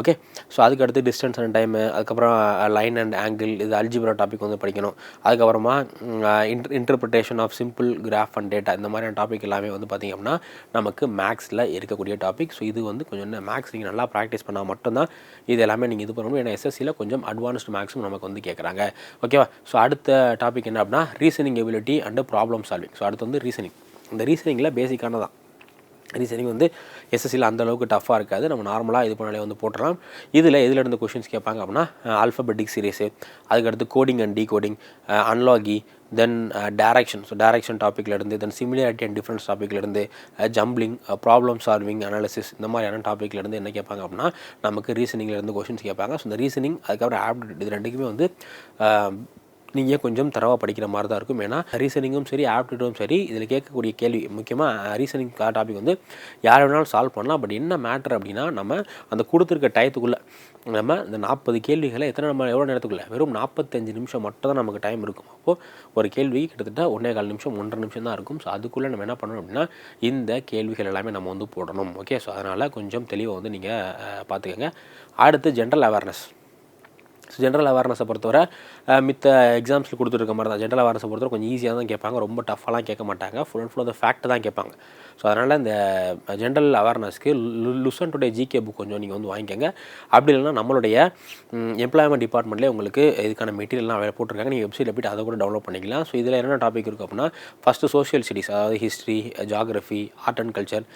[SPEAKER 1] ஓகே ஸோ அதுக்கு அடுத்து டிஸ்டன்ஸ் அண்ட் டைமு அதுக்கப்புறம் லைன் அண்ட் ஆங்கிள் இது அல்ஜிபுரா டாபிக் வந்து படிக்கணும். அதுக்கப்புறமா inter interpretation of simple graph and data இந்த மாதிரியான டாபிக் எல்லாமே வந்து பார்த்திங்க அப்படின்னா நமக்கு மேக்ஸில் இருக்கக்கூடிய டாபிக் ஸோ இது வந்து கொஞ்சம் மேக்ஸ் நீங்கள் நல்லா ப்ராக்டிஸ் பண்ணால் மட்டும்தான் இது எல்லாமே நீங்கள் இது பண்ணணும். ஏன்னா எஸ்எஸ்சியில் கொஞ்சம் அட்வான்ஸ்டு மேக்ஸும் நமக்கு வந்து கேட்குறாங்க ஓகேவா? ஸோ அடுத்த டாபிக் என்ன அப்படின்னா reasoning ability and problem solving so அடுத்து வந்து ரீசனிங் இந்த ரீசனிங்கில் பேசிக்கானதான் ரீசனிங் வந்து எஸ்எஸ்சியில் அந்த அளவுக்கு டஃப்பாக இருக்காது. நம்ம நார்மலாக இது பண்ணாலே வந்து போட்டுடலாம். இதில் எதில் இருந்து கொஷின்ஸ் கேட்பாங்க அப்படின்னா ஆல்ஃபபெட்டிக் சீரீஸு அதுக்கடுத்து coding and decoding analogy then direction so direction டாப்பிக்லேருந்து then similarity and difference டாப்பிக்லேருந்து ஜம்பிளிங் ப்ராப்ளம் சால்விங் அனாலிசிஸ் இந்த மாதிரியான டாப்பிக்லேருந்து என்ன கேட்பாங்க அப்படின்னா நமக்கு ரீசனிங்லேருந்து கொஷின்ஸ் கேட்பாங்க. ஸோ இந்த ரீசனிங் அதுக்கப்புறம் ஆப்டிடியூட் இது ரெண்டுக்குமே வந்து uh, நீங்கள் கொஞ்சம் தரவாக படிக்கிற மாதிரி தான் இருக்கும். ஏன்னா ரீசனிங்கும் சரி ஆப்டிடியூடும் சரி இதில் கேட்கக்கூடிய கேள்வி முக்கியமாக ரீசனிங் டாபிக் வந்து யார் வேணாலும் சால்வ் பண்ணலாம். பட் என்ன மேட்ரு அப்படின்னா நம்ம அந்த கொடுத்துருக்க டயத்துக்குள்ளே நம்ம இந்த நாற்பது கேள்விகளை எத்தனை நம்ம எவ்வளோ நேரத்துக்குள்ளே? வெறும் நாற்பத்தஞ்சு நிமிஷம் மட்டும் தான் நமக்கு டைம் இருக்கும். அப்போது ஒரு கேள்வி கிட்டத்தட்ட ஒன்றே கால் நிமிஷம் ஒன்றரை நிமிஷம் தான் இருக்கும். ஸோ அதுக்குள்ளே நம்ம என்ன பண்ணணும் அப்படின்னா இந்த கேள்விகள் எல்லாமே நம்ம வந்து போடணும். ஓகே ஸோ அதனால் கொஞ்சம் தெளிவாக வந்து நீங்கள் பார்த்துக்கோங்க. அடுத்து ஜென்ரல் அவேர்னஸ் ஸோ ஜென்ரல் அவேர்னஸை பொறுத்தவரை மித்த எக்ஸாம்ஸில் கொடுத்துருக்க மாதிரி தான். ஜென்ரல் அவேர்னஸை பொறுத்தவரை கொஞ்சம் ஈஸியாக தான் கேட்பாங்க. ரொம்ப டஃப்பாலாம் கேட்க மாட்டாங்க. ஃபுல் அண்ட் ஃபுல் அந்த ஃபேக்ட் தான் கேட்பாங்க. ஸோ அதனால் இந்த ஜென்ரல் அவேர்னஸ்க்கு லுசன் டுடே ஜிகே புக் கொஞ்சம் நீங்கள் வந்து வாங்கிக்கோங்க. அப்படி இல்லைன்னா நம்மளுடைய எம்ப்ளாய்மெண்ட் டிபார்ட்மெண்ட்லேயே உங்களுக்கு இதுக்கான மெட்டீரியல்லாம் அவைலபிள் போட்டிருக்காங்க. நீங்கள் வெப்சைட்டில் போய்ட்டு அதை கூட டவுன்லோட் பண்ணிக்கலாம். ஸோ இதில் என்னென்ன டாபிக் இருக்குது அப்படின்னா ஃபஸ்ட்டு சோஷியல் ஸ்டடிஸ் அதாவது history geography art and culture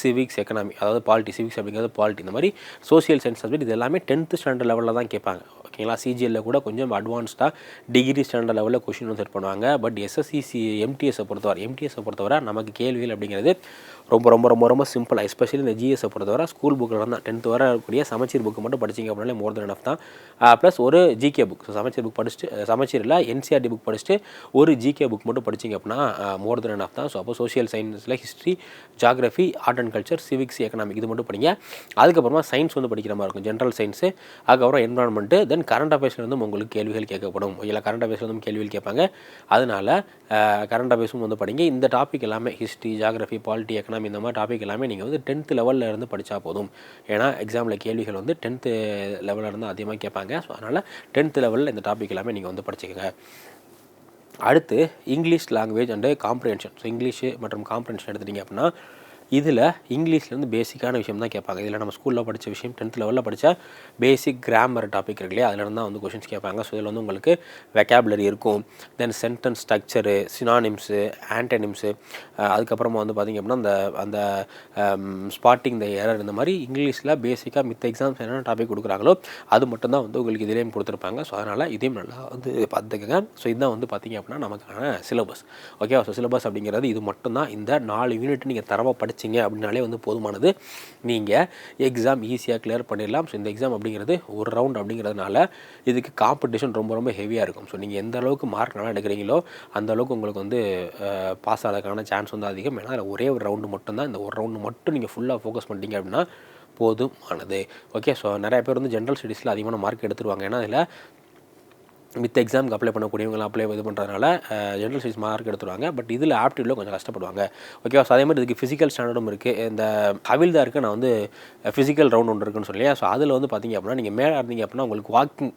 [SPEAKER 1] civics economy அதாவது பாலிட்டி சிவிக்ஸ் அப்படிங்கிறது பாலிட்டி இந்த மாதிரி சோஷியல் சயின்ஸ் சப்ஜெக்ட் இது எல்லாமே டென்த்து ஸ்டாண்டர்ட் லெவலில் தான் கேட்பாங்க. ஓகேங்களா சிஜிஎல்ல கூட கொஞ்சம் அட்வான்ஸ்டாக டிகிரி ஸ்டாண்டர்ட் லெவலில் கொஷின் வந்து செட் பண்ணுவாங்க. பட் எஸ்எஸ்சிசி எம்டிஎஸை பொறுத்தவரை எம்டிஎஸை பொறுத்தவரை நமக்கு கேள்விகள் அப்படிங்கிறது ரொம்ப ரொம்ப ரொம்ப ரொம்ப சிம்பிள் எஸ்பெஷலி இந்த ஜிஎஸை பொறுத்தவரை ஸ்கூல் புக்கில் தான் டென்த்து வர இருக்கக்கூடிய சமச்சீர் புக்கு மட்டும் படிச்சிங்க அப்படின்னாலே மோர் தென். தான் ப்ளஸ் ஒரு GK book so Samacheer book படிச்சுட்டு சமச்சீரில் என்சிஆர்டி புக் படிச்சுட்டு ஒரு ஜிகே புக் மட்டும் படிச்சிங்க அப்படின்னா மோர் தென் எனஃப் தான். ஸோ அப்போ சோஷியல் சயின்ஸில் history geography art and culture civics economic இது மட்டும் படிங்க. அதுக்கப்புறமா சயின்ஸ் வந்து படிக்கிற மாதிரி இருக்கும். ஜென்ரல் சயின்ஸு அதுக்கப்புறம் என்வரான்மெண்ட்டு தென் கரண்ட் அஃபேர்ஸ்லேருந்து உங்களுக்கு கேள்விகள் கேட்கப்படும். இல்லை கரண்ட் அஃபேர்ஸ்லேருந்து கேள்விகள் கேட்பாங்க. அதனால் கரண்ட் அஃபேர்ஸும் வந்து படிங்க. இந்த டாபிக் எல்லாமே ஹிஸ்ட்ரி ஜாகிரஃபி பாலிட்டி எக்கனாமி இந்த மாதிரி டாபிக் எல்லாமே நீங்கள் வந்து டென்த்து லெவலில் இருந்து படித்தா போதும். ஏன்னா எக்ஸாமில் கேள்விகள் வந்து டென்த்து லெவலில் இருந்து அதிகமாக கேட்பாங்க. ஸோ அதனால் டென்த்து லெவலில் இந்த டாபிக் எல்லாமே நீங்கள் வந்து படிச்சுக்கோங்க. அடுத்து English language and comprehension so English மற்றும் காம்ப்ரிஹென்ஷன் எடுத்துட்டிங்க அப்படின்னா இதில் இங்கிலீஷ்லேருந்து பேசிக்கான விஷயம் தான் கேட்பாங்க. இதில் நம்ம ஸ்கூலில் படித்த விஷயம் டென்த் லெவலில் படித்த பேசிக் கிராமர் டாபிக் இருக்கு இல்லையா? அதில் தான் வந்து கொஷின்ஸ் கேட்பாங்க. ஸோ இதில் வந்து உங்களுக்கு வெக்காபுலரி இருக்கும். Then sentence structure synonyms antonyms அதுக்கப்புறமா வந்து பார்த்திங்க அப்படின்னா அந்த அந்த ஸ்பாட்டிங் த எரர் இந்த மாதிரி இங்கிலீஷில் பேசிக்காக மித்த எக்ஸாம்ஸ் என்னென்ன டாபிக் கொடுக்குறாங்களோ அது மட்டும்தான் வந்து உங்களுக்கு இதிலேயும் கொடுத்துருப்பாங்க. ஸோ அதனால் இதையும் நல்லா வந்து பார்த்துக்கங்க. ஸோ இதுதான் வந்து பார்த்திங்க அப்படின்னா நமக்கான சிலபஸ் ஓகே ஸோ சிலபஸ் அப்படிங்கிறது இது மட்டும்தான் இந்த நாலு யூனிட் நீங்கள் தரமாக படித்து படிச்சிங்க அப்படின்னாலே வந்து போதுமானது. நீங்கள் எக்ஸாம் ஈஸியாக கிளியர் பண்ணிடலாம். ஸோ இந்த எக்ஸாம் அப்படிங்கிறது ஒரு ரவுண்ட் அப்படிங்கிறதுனால இதுக்கு காம்படிஷன் ரொம்ப ரொம்ப ஹெவியாக இருக்கும். ஸோ நீங்கள் எந்த அளவுக்கு மார்க் நல்லா எடுக்கிறீங்களோ அந்த அளவுக்கு உங்களுக்கு வந்து பாஸ் ஆகிறதுக்கான சான்ஸ் வந்து அதிகம். ஏன்னா அதில் ஒரே ஒரு ரவுண்டு மட்டும்தான். இந்த ஒரு ரவுண்டு மட்டும் நீங்கள் ஃபுல்லாக ஃபோக்கஸ் பண்ணிட்டீங்க அப்படின்னா போதுமானது. ஓகே ஸோ நிறைய பேர் வந்து ஜென்ரல் ஸ்டடீஸில் அதிகமான மார்க் எடுத்துருவாங்க. ஏன்னா அதில் மித்த எக்ஸாமுக்கு அப்ளை பண்ணக்கூடியவங்களாம் அப்ளை இது பண்ணுறதுனால ஜென்ரல் சயின்ஸ் மார்க் எடுத்துருவாங்க பட் இதில் ஆப்டியூடில் கொஞ்சம் கஷ்டப்படுவாங்க. ஓகேவா ஸோ அதே மாதிரி இதுக்கு ஃபிசிக்கல் ஸ்டாண்டர்டும் இருக்குது இந்த ஹவில்தாருக்கு நான் வந்து ஃபிசிக்கல் ரவுண்ட் ஒன்று இருக்குன்னு சொல்லி ஸோ அதில் வந்து பார்த்தீங்க அப்படின்னா நீங்கள் மேலே இருந்தீங்க அப்படின்னா உங்களுக்கு வாக்கிங்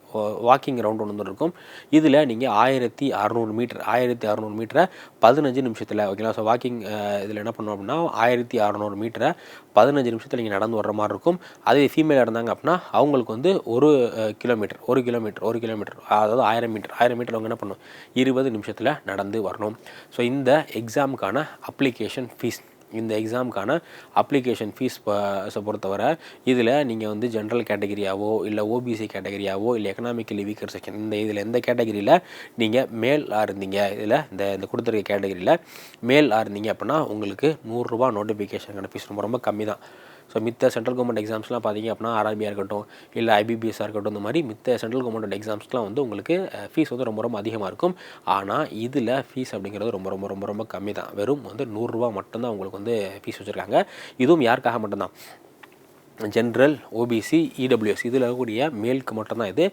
[SPEAKER 1] வாக்கிங் ரவுண்ட் ஒன்று இருக்கும் இதில் நீங்கள் ஆயிரத்தி அறநூறு மீட்டர் ஆயிரத்தி அறநூறு மீட்டரை பதினஞ்சு நிமிஷத்தில் ஓகேங்களா ஸோ வாக்கிங் இதில் என்ன பண்ணோம் அப்படின்னா ஆயிரத்தி அறநூறு மீட்டரை பதினஞ்சு நிமிஷத்தில் நீங்கள் நடந்து வர்ற மாதிரி இருக்கும். அதே ஃபீமேல் இருந்தாங்க அப்படின்னா அவங்களுக்கு வந்து ஒரு கிலோமீட்டர் ஒரு கிலோமீட்டர் ஒரு கிலோமீட்டர் அதாவது ஆயிரம் மீட்டர் ஆயிரம் மீட்டர் அவங்க என்ன பண்ணணும் இருபது நிமிஷத்தில் நடந்து வரணும். ஸோ இந்த எக்ஸாமுக்கான அப்ளிகேஷன் ஃபீஸ் இந்த எக்ஸாமுக்கான அப்ளிகேஷன் ஃபீஸ் பொறுத்தவரை இதில் நீங்கள் வந்து ஜென்ரல் கேட்டகரியாவோ இல்லை ஓபிசி கேட்டகரியாவோ இல்லை எக்கனாமிக்கலி வீக்கர் செக்ஷன் இந்த இதில் எந்த கேட்டகரியில் நீங்கள் மேல் இருந்தீங்க இதில் இந்த இந்த கொடுத்துருக்க கேட்டகரியில் மேல் இருந்தீங்க அப்படின்னா உங்களுக்கு நூறுரூவா நோட்டிஃபிகேஷனுக்கான ஃபீஸ் ரொம்ப ரொம்ப கம்மி தான் ஸோ மித்த சென்ட்ரல் கவர்மெண்ட் எக்ஸாம்ஸ்லாம் பார்த்தீங்க அப்படின்னா ஆர்ஆர்பியாக இருக்கட்டும் இல்லை ஐபிபிஎஸ்ஸாக இருக்கட்டும் இந்த மாதிரி மித்த சென்ட்ரல் கவர்மெண்ட் எக்ஸாம்ஸ்லாம் வந்து உங்களுக்கு ஃபீஸ் வந்து ரொம்ப ரொம்ப அதிகமாக இருக்கும். ஆனால் இதில் ஃபீஸ் அப்படிங்கிறது ரொம்ப ரொம்ப ரொம்ப ரொம்ப கம்மி தான். வெறும் வந்து நூறுரூவா மட்டும்தான் உங்களுக்கு வந்து ஃபீஸ் வச்சுருக்காங்க. இதுவும் யாருக்காக மட்டும்தான்? ஜென்ரல் ஓபிசி இடபிள்யூஎஸ் இதில் இருக்கக்கூடிய மேலுக்கு மட்டும்தான் இது.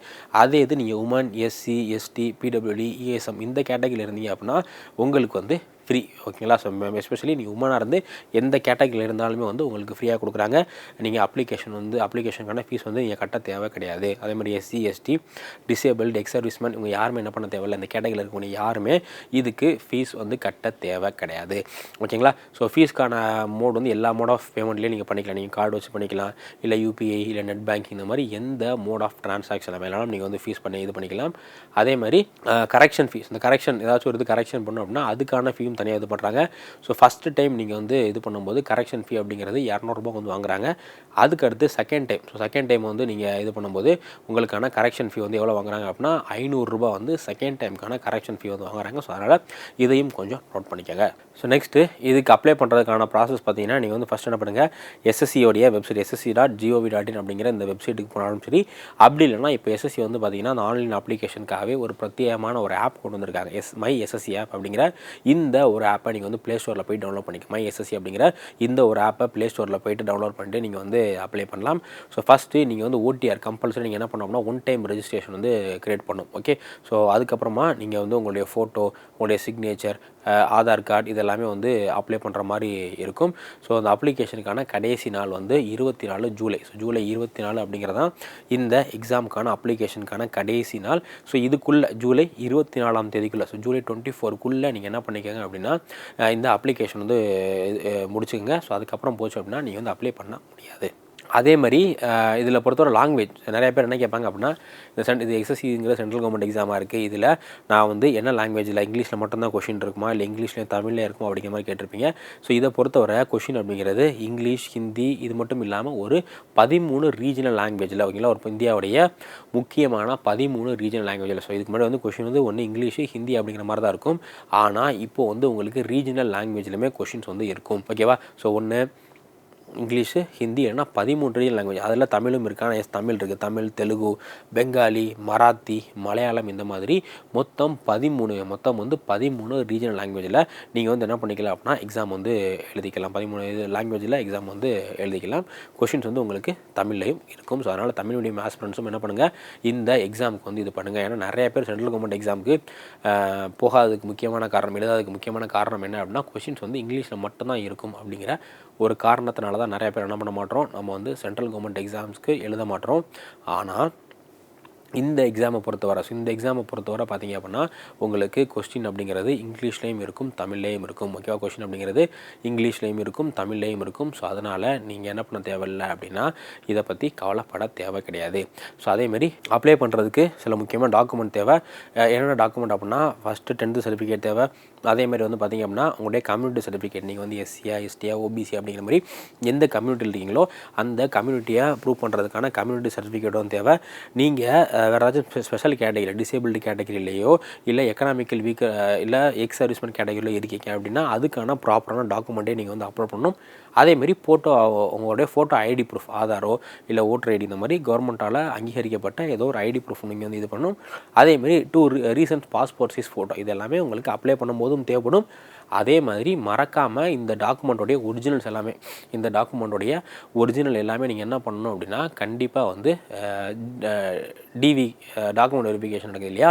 [SPEAKER 1] அதே இது நீங்கள் woman SC ST PWD ESM இந்த கேட்டகரியில் இருந்தீங்க அப்படின்னா உங்களுக்கு வந்து ஃப்ரீ ஓகேங்களா ஸோ எஸ்பெஷலி நீங்கள் உமனாக இருந்து எந்த கேட்டகரியில் இருந்தாலுமே வந்து உங்களுக்கு ஃப்ரீயாக கொடுக்குறாங்க. நீங்கள் அப்ளிகேஷன் வந்து அப்ளிகேஷனுக்கான ஃபீஸ் வந்து நீங்கள் கட்ட தேவை கிடையாது. அதே மாதிரி SC ST disabled ex serviceman இவங்க யாருமே என்ன பண்ண தேவையில்லை. இந்த கேட்டகரியில் இருக்கக்கூடிய யாருமே இதுக்கு ஃபீஸ் வந்து கட்ட தேவை கிடையாது. ஓகேங்களா ஸோ ஃபீஸ்க்கான மோட் வந்து எல்லா மோட் ஆஃப் பேமெண்ட்லேயும் நீங்கள் பண்ணிக்கலாம். நீங்கள் கார்டு வச்சு பண்ணிக்கலாம். இல்லை யூபிஐ இல்லை நெட் பேங்கிங் இந்த மாதிரி எந்த மோட் ஆஃப் ட்ரான்சாக்ஷன் வேணாலும் நீங்கள் வந்து ஃபீஸ் பண்ணி இது பண்ணிக்கலாம். அதே மாதிரி கரெக்ஷன் ஃபீஸ் இந்த கரெக்ஷன் ஏதாச்சும் ஒரு இது கரெக்ஷன் பண்ணோம் அப்படின்னா அதுக்கான ஃபீஸ் தனியாக இது பண்ணுறாங்க ஸோ ஃபஸ்ட்டு டைம் நீங்கள் வந்து இது பண்ணும்போது கரெக்ஷன் ஃபீ அப்படிங்கிறது இரநூறுபா வந்து வாங்குறாங்க. அதுக்கு அடுத்து second time so second time வந்து நீங்கள் இது பண்ணும்போது உங்களுக்கான கரெக்ஷன் ஃபீ வந்து எவ்வளோ வாங்குறாங்க அப்படின்னா ஐநூறுரூபா வந்து செகண்ட் டைமுக்கான கரெக்ஷன் ஃபீ வந்து வாங்குறாங்க. ஸோ அதனால் இதையும் கொஞ்சம் நோட் பண்ணிக்கோங்க. ஸோ நெக்ஸ்ட்டு இதுக்கு அப்ளை பண்ணுறதுக்கான ப்ராசஸ் பார்த்தீங்கன்னா நீங்கள் வந்து ஃபஸ்ட் என்ன பண்ணுங்கள் எஸ்எஸ்சியோடைய website SSC dot G O V dot in அப்படிங்கிற இந்த வெப்சைட்டுக்கு போனாலும் சரி அப்படி இல்லைனா இப்போ எஸ்எஸ்சி வந்து பார்த்தீங்கன்னா அந்த ஆன்லைன் அப்ளிகேஷனுக்காகவே ஒரு பிரத்யேகமான ஒரு ஆப் கொண்டு வந்திருக்காங்க. எஸ் மை எஸ்எஸ்சி ஆப் அப்படிங்கிற இந்த ஒரு ஆப்பை நீங்கள் வந்து ப்ளே ஸ்டோரில் போய் டவுன்லோட் பண்ணிக்கலாம் எஸ்எஸ்சி அப்படிங்கிற இந்த ஒரு ஆப்பை ப்ளே ஸ்டோரில் போயிட்டு டவுன்லோட் பண்ணிட்டு நீங்கள் வந்து அப்ளை பண்ணலாம். ஸோ ஃபஸ்ட்டு நீங்கள் வந்து ஓடிஆர் கம்பல்சரி நீங்கள் என்ன பண்ணோம்னா ஒன் டைம் ரெஜிஸ்ட்ரேஷன் வந்து க்ரியேட் பண்ணும். ஓகே ஸோ அதுக்கப்புறமா நீங்கள் வந்து உங்களுடைய ஃபோட்டோ உங்களுடைய சிக்னேச்சர் ஆதார் கார்டு இதெல்லாமே வந்து அப்ளை பண்ணுற மாதிரி இருக்கும். ஸோ அந்த அப்ளிகேஷனுக்கான கடைசி நாள் வந்து இருபத்தி நாலு ஜூலை. ஸோ ஜூலை இருபத்தி நாலு அப்படிங்கிறதான் இந்த எக்ஸாமுக்கான அப்ளிகேஷனுக்கான கடைசி நாள். ஸோ இதுக்குள்ளே ஜூலை இருபத்தி நாலாம் தேதிக்குள்ளே ஸோ ஜூலை டுவெண்ட்டி ஃபோருக்குள்ளே நீங்கள் என்ன பண்ணிக்கோங்க அப்படின்னா இந்த அப்ளிகேஷன் வந்து முடிச்சுக்கோங்க. ஸோ அதுக்கப்புறம் போச்சு அப்படின்னா நீங்கள் வந்து அப்ளை பண்ண முடியாது. அதே மாதிரி இதில் பொறுத்தவரை லாங்குவேஜ் நிறைய பேர் என்ன கேட்பாங்க அப்படின்னா இந்த சென் இது எஸ்எஸ்சிங்கிற சென்ட்ரல் கவர்மெண்ட் எக்ஸாமாக இருக்குது இதில் நான் வந்து என்ன லாங்குவேஜில் இங்கிலீஷில் மட்டும்தான் கொஷின் இருக்குமா இல்லை இங்கிலீஷ்லேயும் தமிழ்லேயே இருக்குமா அப்படிங்கிற மாதிரி கேட்டிருப்பீங்க. ஸோ இதை பொறுத்தவரை கொஷின் அப்படிங்கிறது இங்கிலீஷ் ஹிந்தி இது மட்டும் இல்லாமல் ஒரு பதிமூணு ரீஜனல் லாங்குவேஜில் ஓகேங்களா? ஒரு இந்தியாவுடைய முக்கியமான பதிமூணு ரீஜனல் லாங்குவேஜில் ஸோ இதுக்கு முன்னாடி வந்து கொஷின் வந்து ஒன்று இங்கிலீஷு ஹிந்தி அப்படிங்கிற மாதிரி தான் இருக்கும். ஆனால் இப்போது வந்து உங்களுக்கு ரீஜனல் லாங்குவேஜ்லையுமே கொஷின்ஸ் வந்து இருக்கும். ஓகேவா ஸோ ஒன்று இங்கிலீஷு ஹிந்தி ஏன்னா பதிமூன்று ரீஜன் லாங்குவேஜ் அதில் தமிழும் இருக்கு. ஆனால் எஸ் தமிழ் இருக்குது தமிழ் தெலுங்கு பெங்காலி மராத்தி மலையாளம் இந்த மாதிரி மொத்தம் பதிமூணு மொத்தம் வந்து பதிமூணு ரீஜனல் லாங்குவேஜில் நீங்கள் வந்து என்ன பண்ணிக்கலாம் அப்படின்னா எக்ஸாம் வந்து எழுதிக்கலாம். பதிமூணு இது லாங்குவேஜில் எக்ஸாம் வந்து எழுதிக்கலாம். கொஷின்ஸ் வந்து உங்களுக்கு தமிழ்லையும் இருக்கும். ஸோ அதனால் தமிழ் மீடியம் ஆஸ்பிரண்ட்ஸும் என்ன பண்ணுங்கள் இந்த எக்ஸாமுக்கு வந்து இது பண்ணுங்கள் ஏன்னா நிறைய பேர் சென்ட்ரல் கவர்மெண்ட் எக்ஸாமுக்கு போகாததுக்கு முக்கியமான காரணம் எழுதாததுக்கு முக்கியமான காரணம் என்ன அப்படின்னா கொஷின்ஸ் வந்து இங்கிலீஷில் மட்டும்தான் இருக்கும் அப்படிங்கிற ஒரு காரணத்தினால தான் நிறைய பேர் என்ன பண்ண மாட்டோம். நம்ம வந்து சென்ட்ரல் கவர்மெண்ட் எக்ஸாம்ஸ்க்கு எழுத மாட்டோம். ஆனால் இந்த எக்ஸாமை பொறுத்தவரை ஸோ இந்த எக்ஸாமை பொறுத்தவரை பார்த்தீங்க அப்படின்னா உங்களுக்கு கொஸ்டின் அப்படிங்கிறது இங்கிலீஷ்லேயும் இருக்கும் தமிழ்லேயும் இருக்கும். ஓகேவா கொஸ்டின் அப்படிங்கிறது இங்கிலீஷ்லேயும் இருக்கும் தமிழ்லேயும் இருக்கும். ஸோ அதனால் நீங்கள் என்ன பண்ண தேவையில்லை அப்படின்னா இதை பற்றி கவலைப்பட தேவை கிடையாது. ஸோ அதேமாரி அப்ளை பண்ணுறதுக்கு சில முக்கியமான டாக்குமெண்ட் தேவை. என்னென்ன டாக்குமெண்ட் அப்படின்னா ஃபஸ்ட்டு டென்த்து சர்டிஃபிகேட் தேவை. அதேமாதிரி வந்து பார்த்தீங்க அப்படின்னா உங்களுடைய கம்யூனிட்டி சர்டிஃபிகேட் நீங்கள் வந்து எஸ்சியா எஸ்டியா ஓபிசி அப்படிங்கிற மாதிரி எந்த கம்யூனிட்டியில் இருக்கீங்களோ அந்த கம்யூனிட்டியை ப்ரூவ் பண்ணுறதுக்கான கம்யூனிட்டி சர்டிஃபிகேட்டும் தேவை. நீங்கள் வேறு ஏதாச்சும் ஸ்பெஷல் கேட்டகரி டிசேபிள்டு கேட்டகரியிலையோ இல்லை எக்கனாமிக்கல் வீக் இல்லை எக்ஸ் சர்வீஸ்மெண்ட் கேட்டகரியில் இருக்கீங்க அப்படின்னா அதுக்கான ப்ராப்பரான டாக்குமெண்ட்டே நீங்கள் வந்து அப்லோட் பண்ணணும். அதேமாரி ஃபோட்டோ உங்களுடைய ஃபோட்டோ ஐடி ப்ரூஃப் ஆதாரோ இல்லை ஓட்டர் ஐடி இந்த மாதிரி கவர்மெண்ட்டால் அங்கீகரிக்கப்பட்ட ஏதோ ஒரு ஐடி ப்ரூஃப் நீங்கள் வந்து இது பண்ணணும். அதேமாரி two recent passport size photo இது எல்லாமே உங்களுக்கு அப்ளை பண்ணும்போது போதும் தேவைப்படும். அதே மாதிரி மறக்காமல் இந்த டாக்குமெண்ட்டோடைய ஒரிஜினல்ஸ் எல்லாமே இந்த டாக்குமெண்ட்டோடைய ஒரிஜினல் எல்லாமே நீங்கள் என்ன பண்ணணும் அப்படின்னா கண்டிப்பாக வந்து டிவி டாக்குமெண்ட் வெரிஃபிகேஷன் இருக்குது இல்லையா?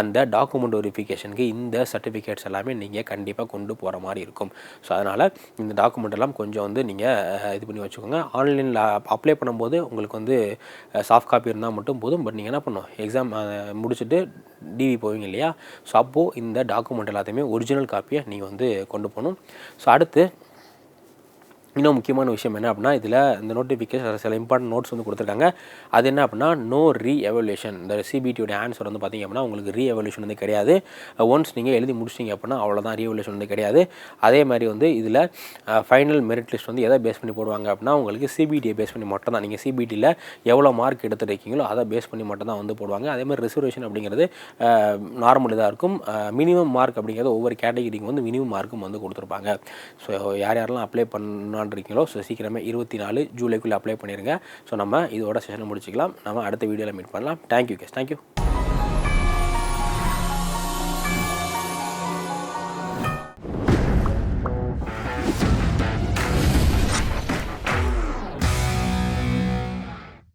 [SPEAKER 1] அந்த டாக்குமெண்ட் வெரிஃபிகேஷனுக்கு இந்த சர்டிஃபிகேட்ஸ் எல்லாமே நீங்கள் கண்டிப்பாக கொண்டு போகிற மாதிரி இருக்கும். ஸோ அதனால் இந்த டாக்குமெண்ட் எல்லாம் கொஞ்சம் வந்து நீங்கள் இது பண்ணி வச்சுக்கோங்க. ஆன்லைனில் அப்ளை பண்ணும்போது உங்களுக்கு வந்து சாஃப்ட் காப்பி இருந்தால் மட்டும் போதும். பட் நீங்கள் என்ன பண்ணணும்? எக்ஸாம் முடிச்சுட்டு டிவி போவீங்க இல்லையா? ஸோ அப்போது இந்த டாக்குமெண்ட் எல்லாத்தையுமே ஒரிஜினல் காப்பியை நீங்கள் வந்து வந்து கொண்டு போகணும். ஸோ அடுத்து இன்னும் முக்கியமான விஷயம் என்ன அப்படின்னா இதில் இந்த நோட்டிஃபிகேஷன் சில இம்பார்ட்டன்ட் நோட்ஸ் வந்து கொடுத்துருக்காங்க. அது என்ன அப்படின்னா நோ ரீ எவல்யூஷன் இந்த சிபிடியோட ஆன்சர் வந்து பார்த்திங்க அப்படின்னா உங்களுக்கு ரீ எவல்யூஷன் வந்து கிடையாது. ஒன்ஸ் நீங்கள் எழுதி முடிச்சிங்க அப்படின்னா அவ்வளோதான் ரீ எவல்யூஷன் வந்து கிடையாது. அதே மாதிரி வந்து இதில் ஃபைனல் மெரிட் லிஸ்ட் வந்து எதை பேஸ் பண்ணி போடுவாங்க அப்படின்னா உங்களுக்கு சிபிடியை பேஸ் பண்ணி மட்டும் தான் நீங்கள் சிபிடியில் எவ்வளோ மார்க் எடுத்துருக்கீங்களோ அதை பேஸ் பண்ணி மட்டும் தான் வந்து போடுவாங்க. அதே மாதிரி ரிசர்வேஷன் அப்படிங்கிறது நார்மல் இதாக இருக்கும். மினிமம் மார்க் அப்படிங்கிறது ஒவ்வொரு கேட்டகிரிக்கும் வந்து மினிமம் மார்க்கும் வந்து கொடுத்துருப்பாங்க. ஸோ யார் யாரெல்லாம் அப்ளை பண்ண இருக்கீங்களோ ஸோ சீக்கிரமே இருபத்தி நாலு ஜூலைக்குள்ளே அப்ளை பண்ணிடுங்க ஸோ நம்ம இதோட செஷனை முடிச்சுக்கலாம். நம்ம அடுத்த வீடியோவில் மீட் பண்ணலாம். Thank you case thank you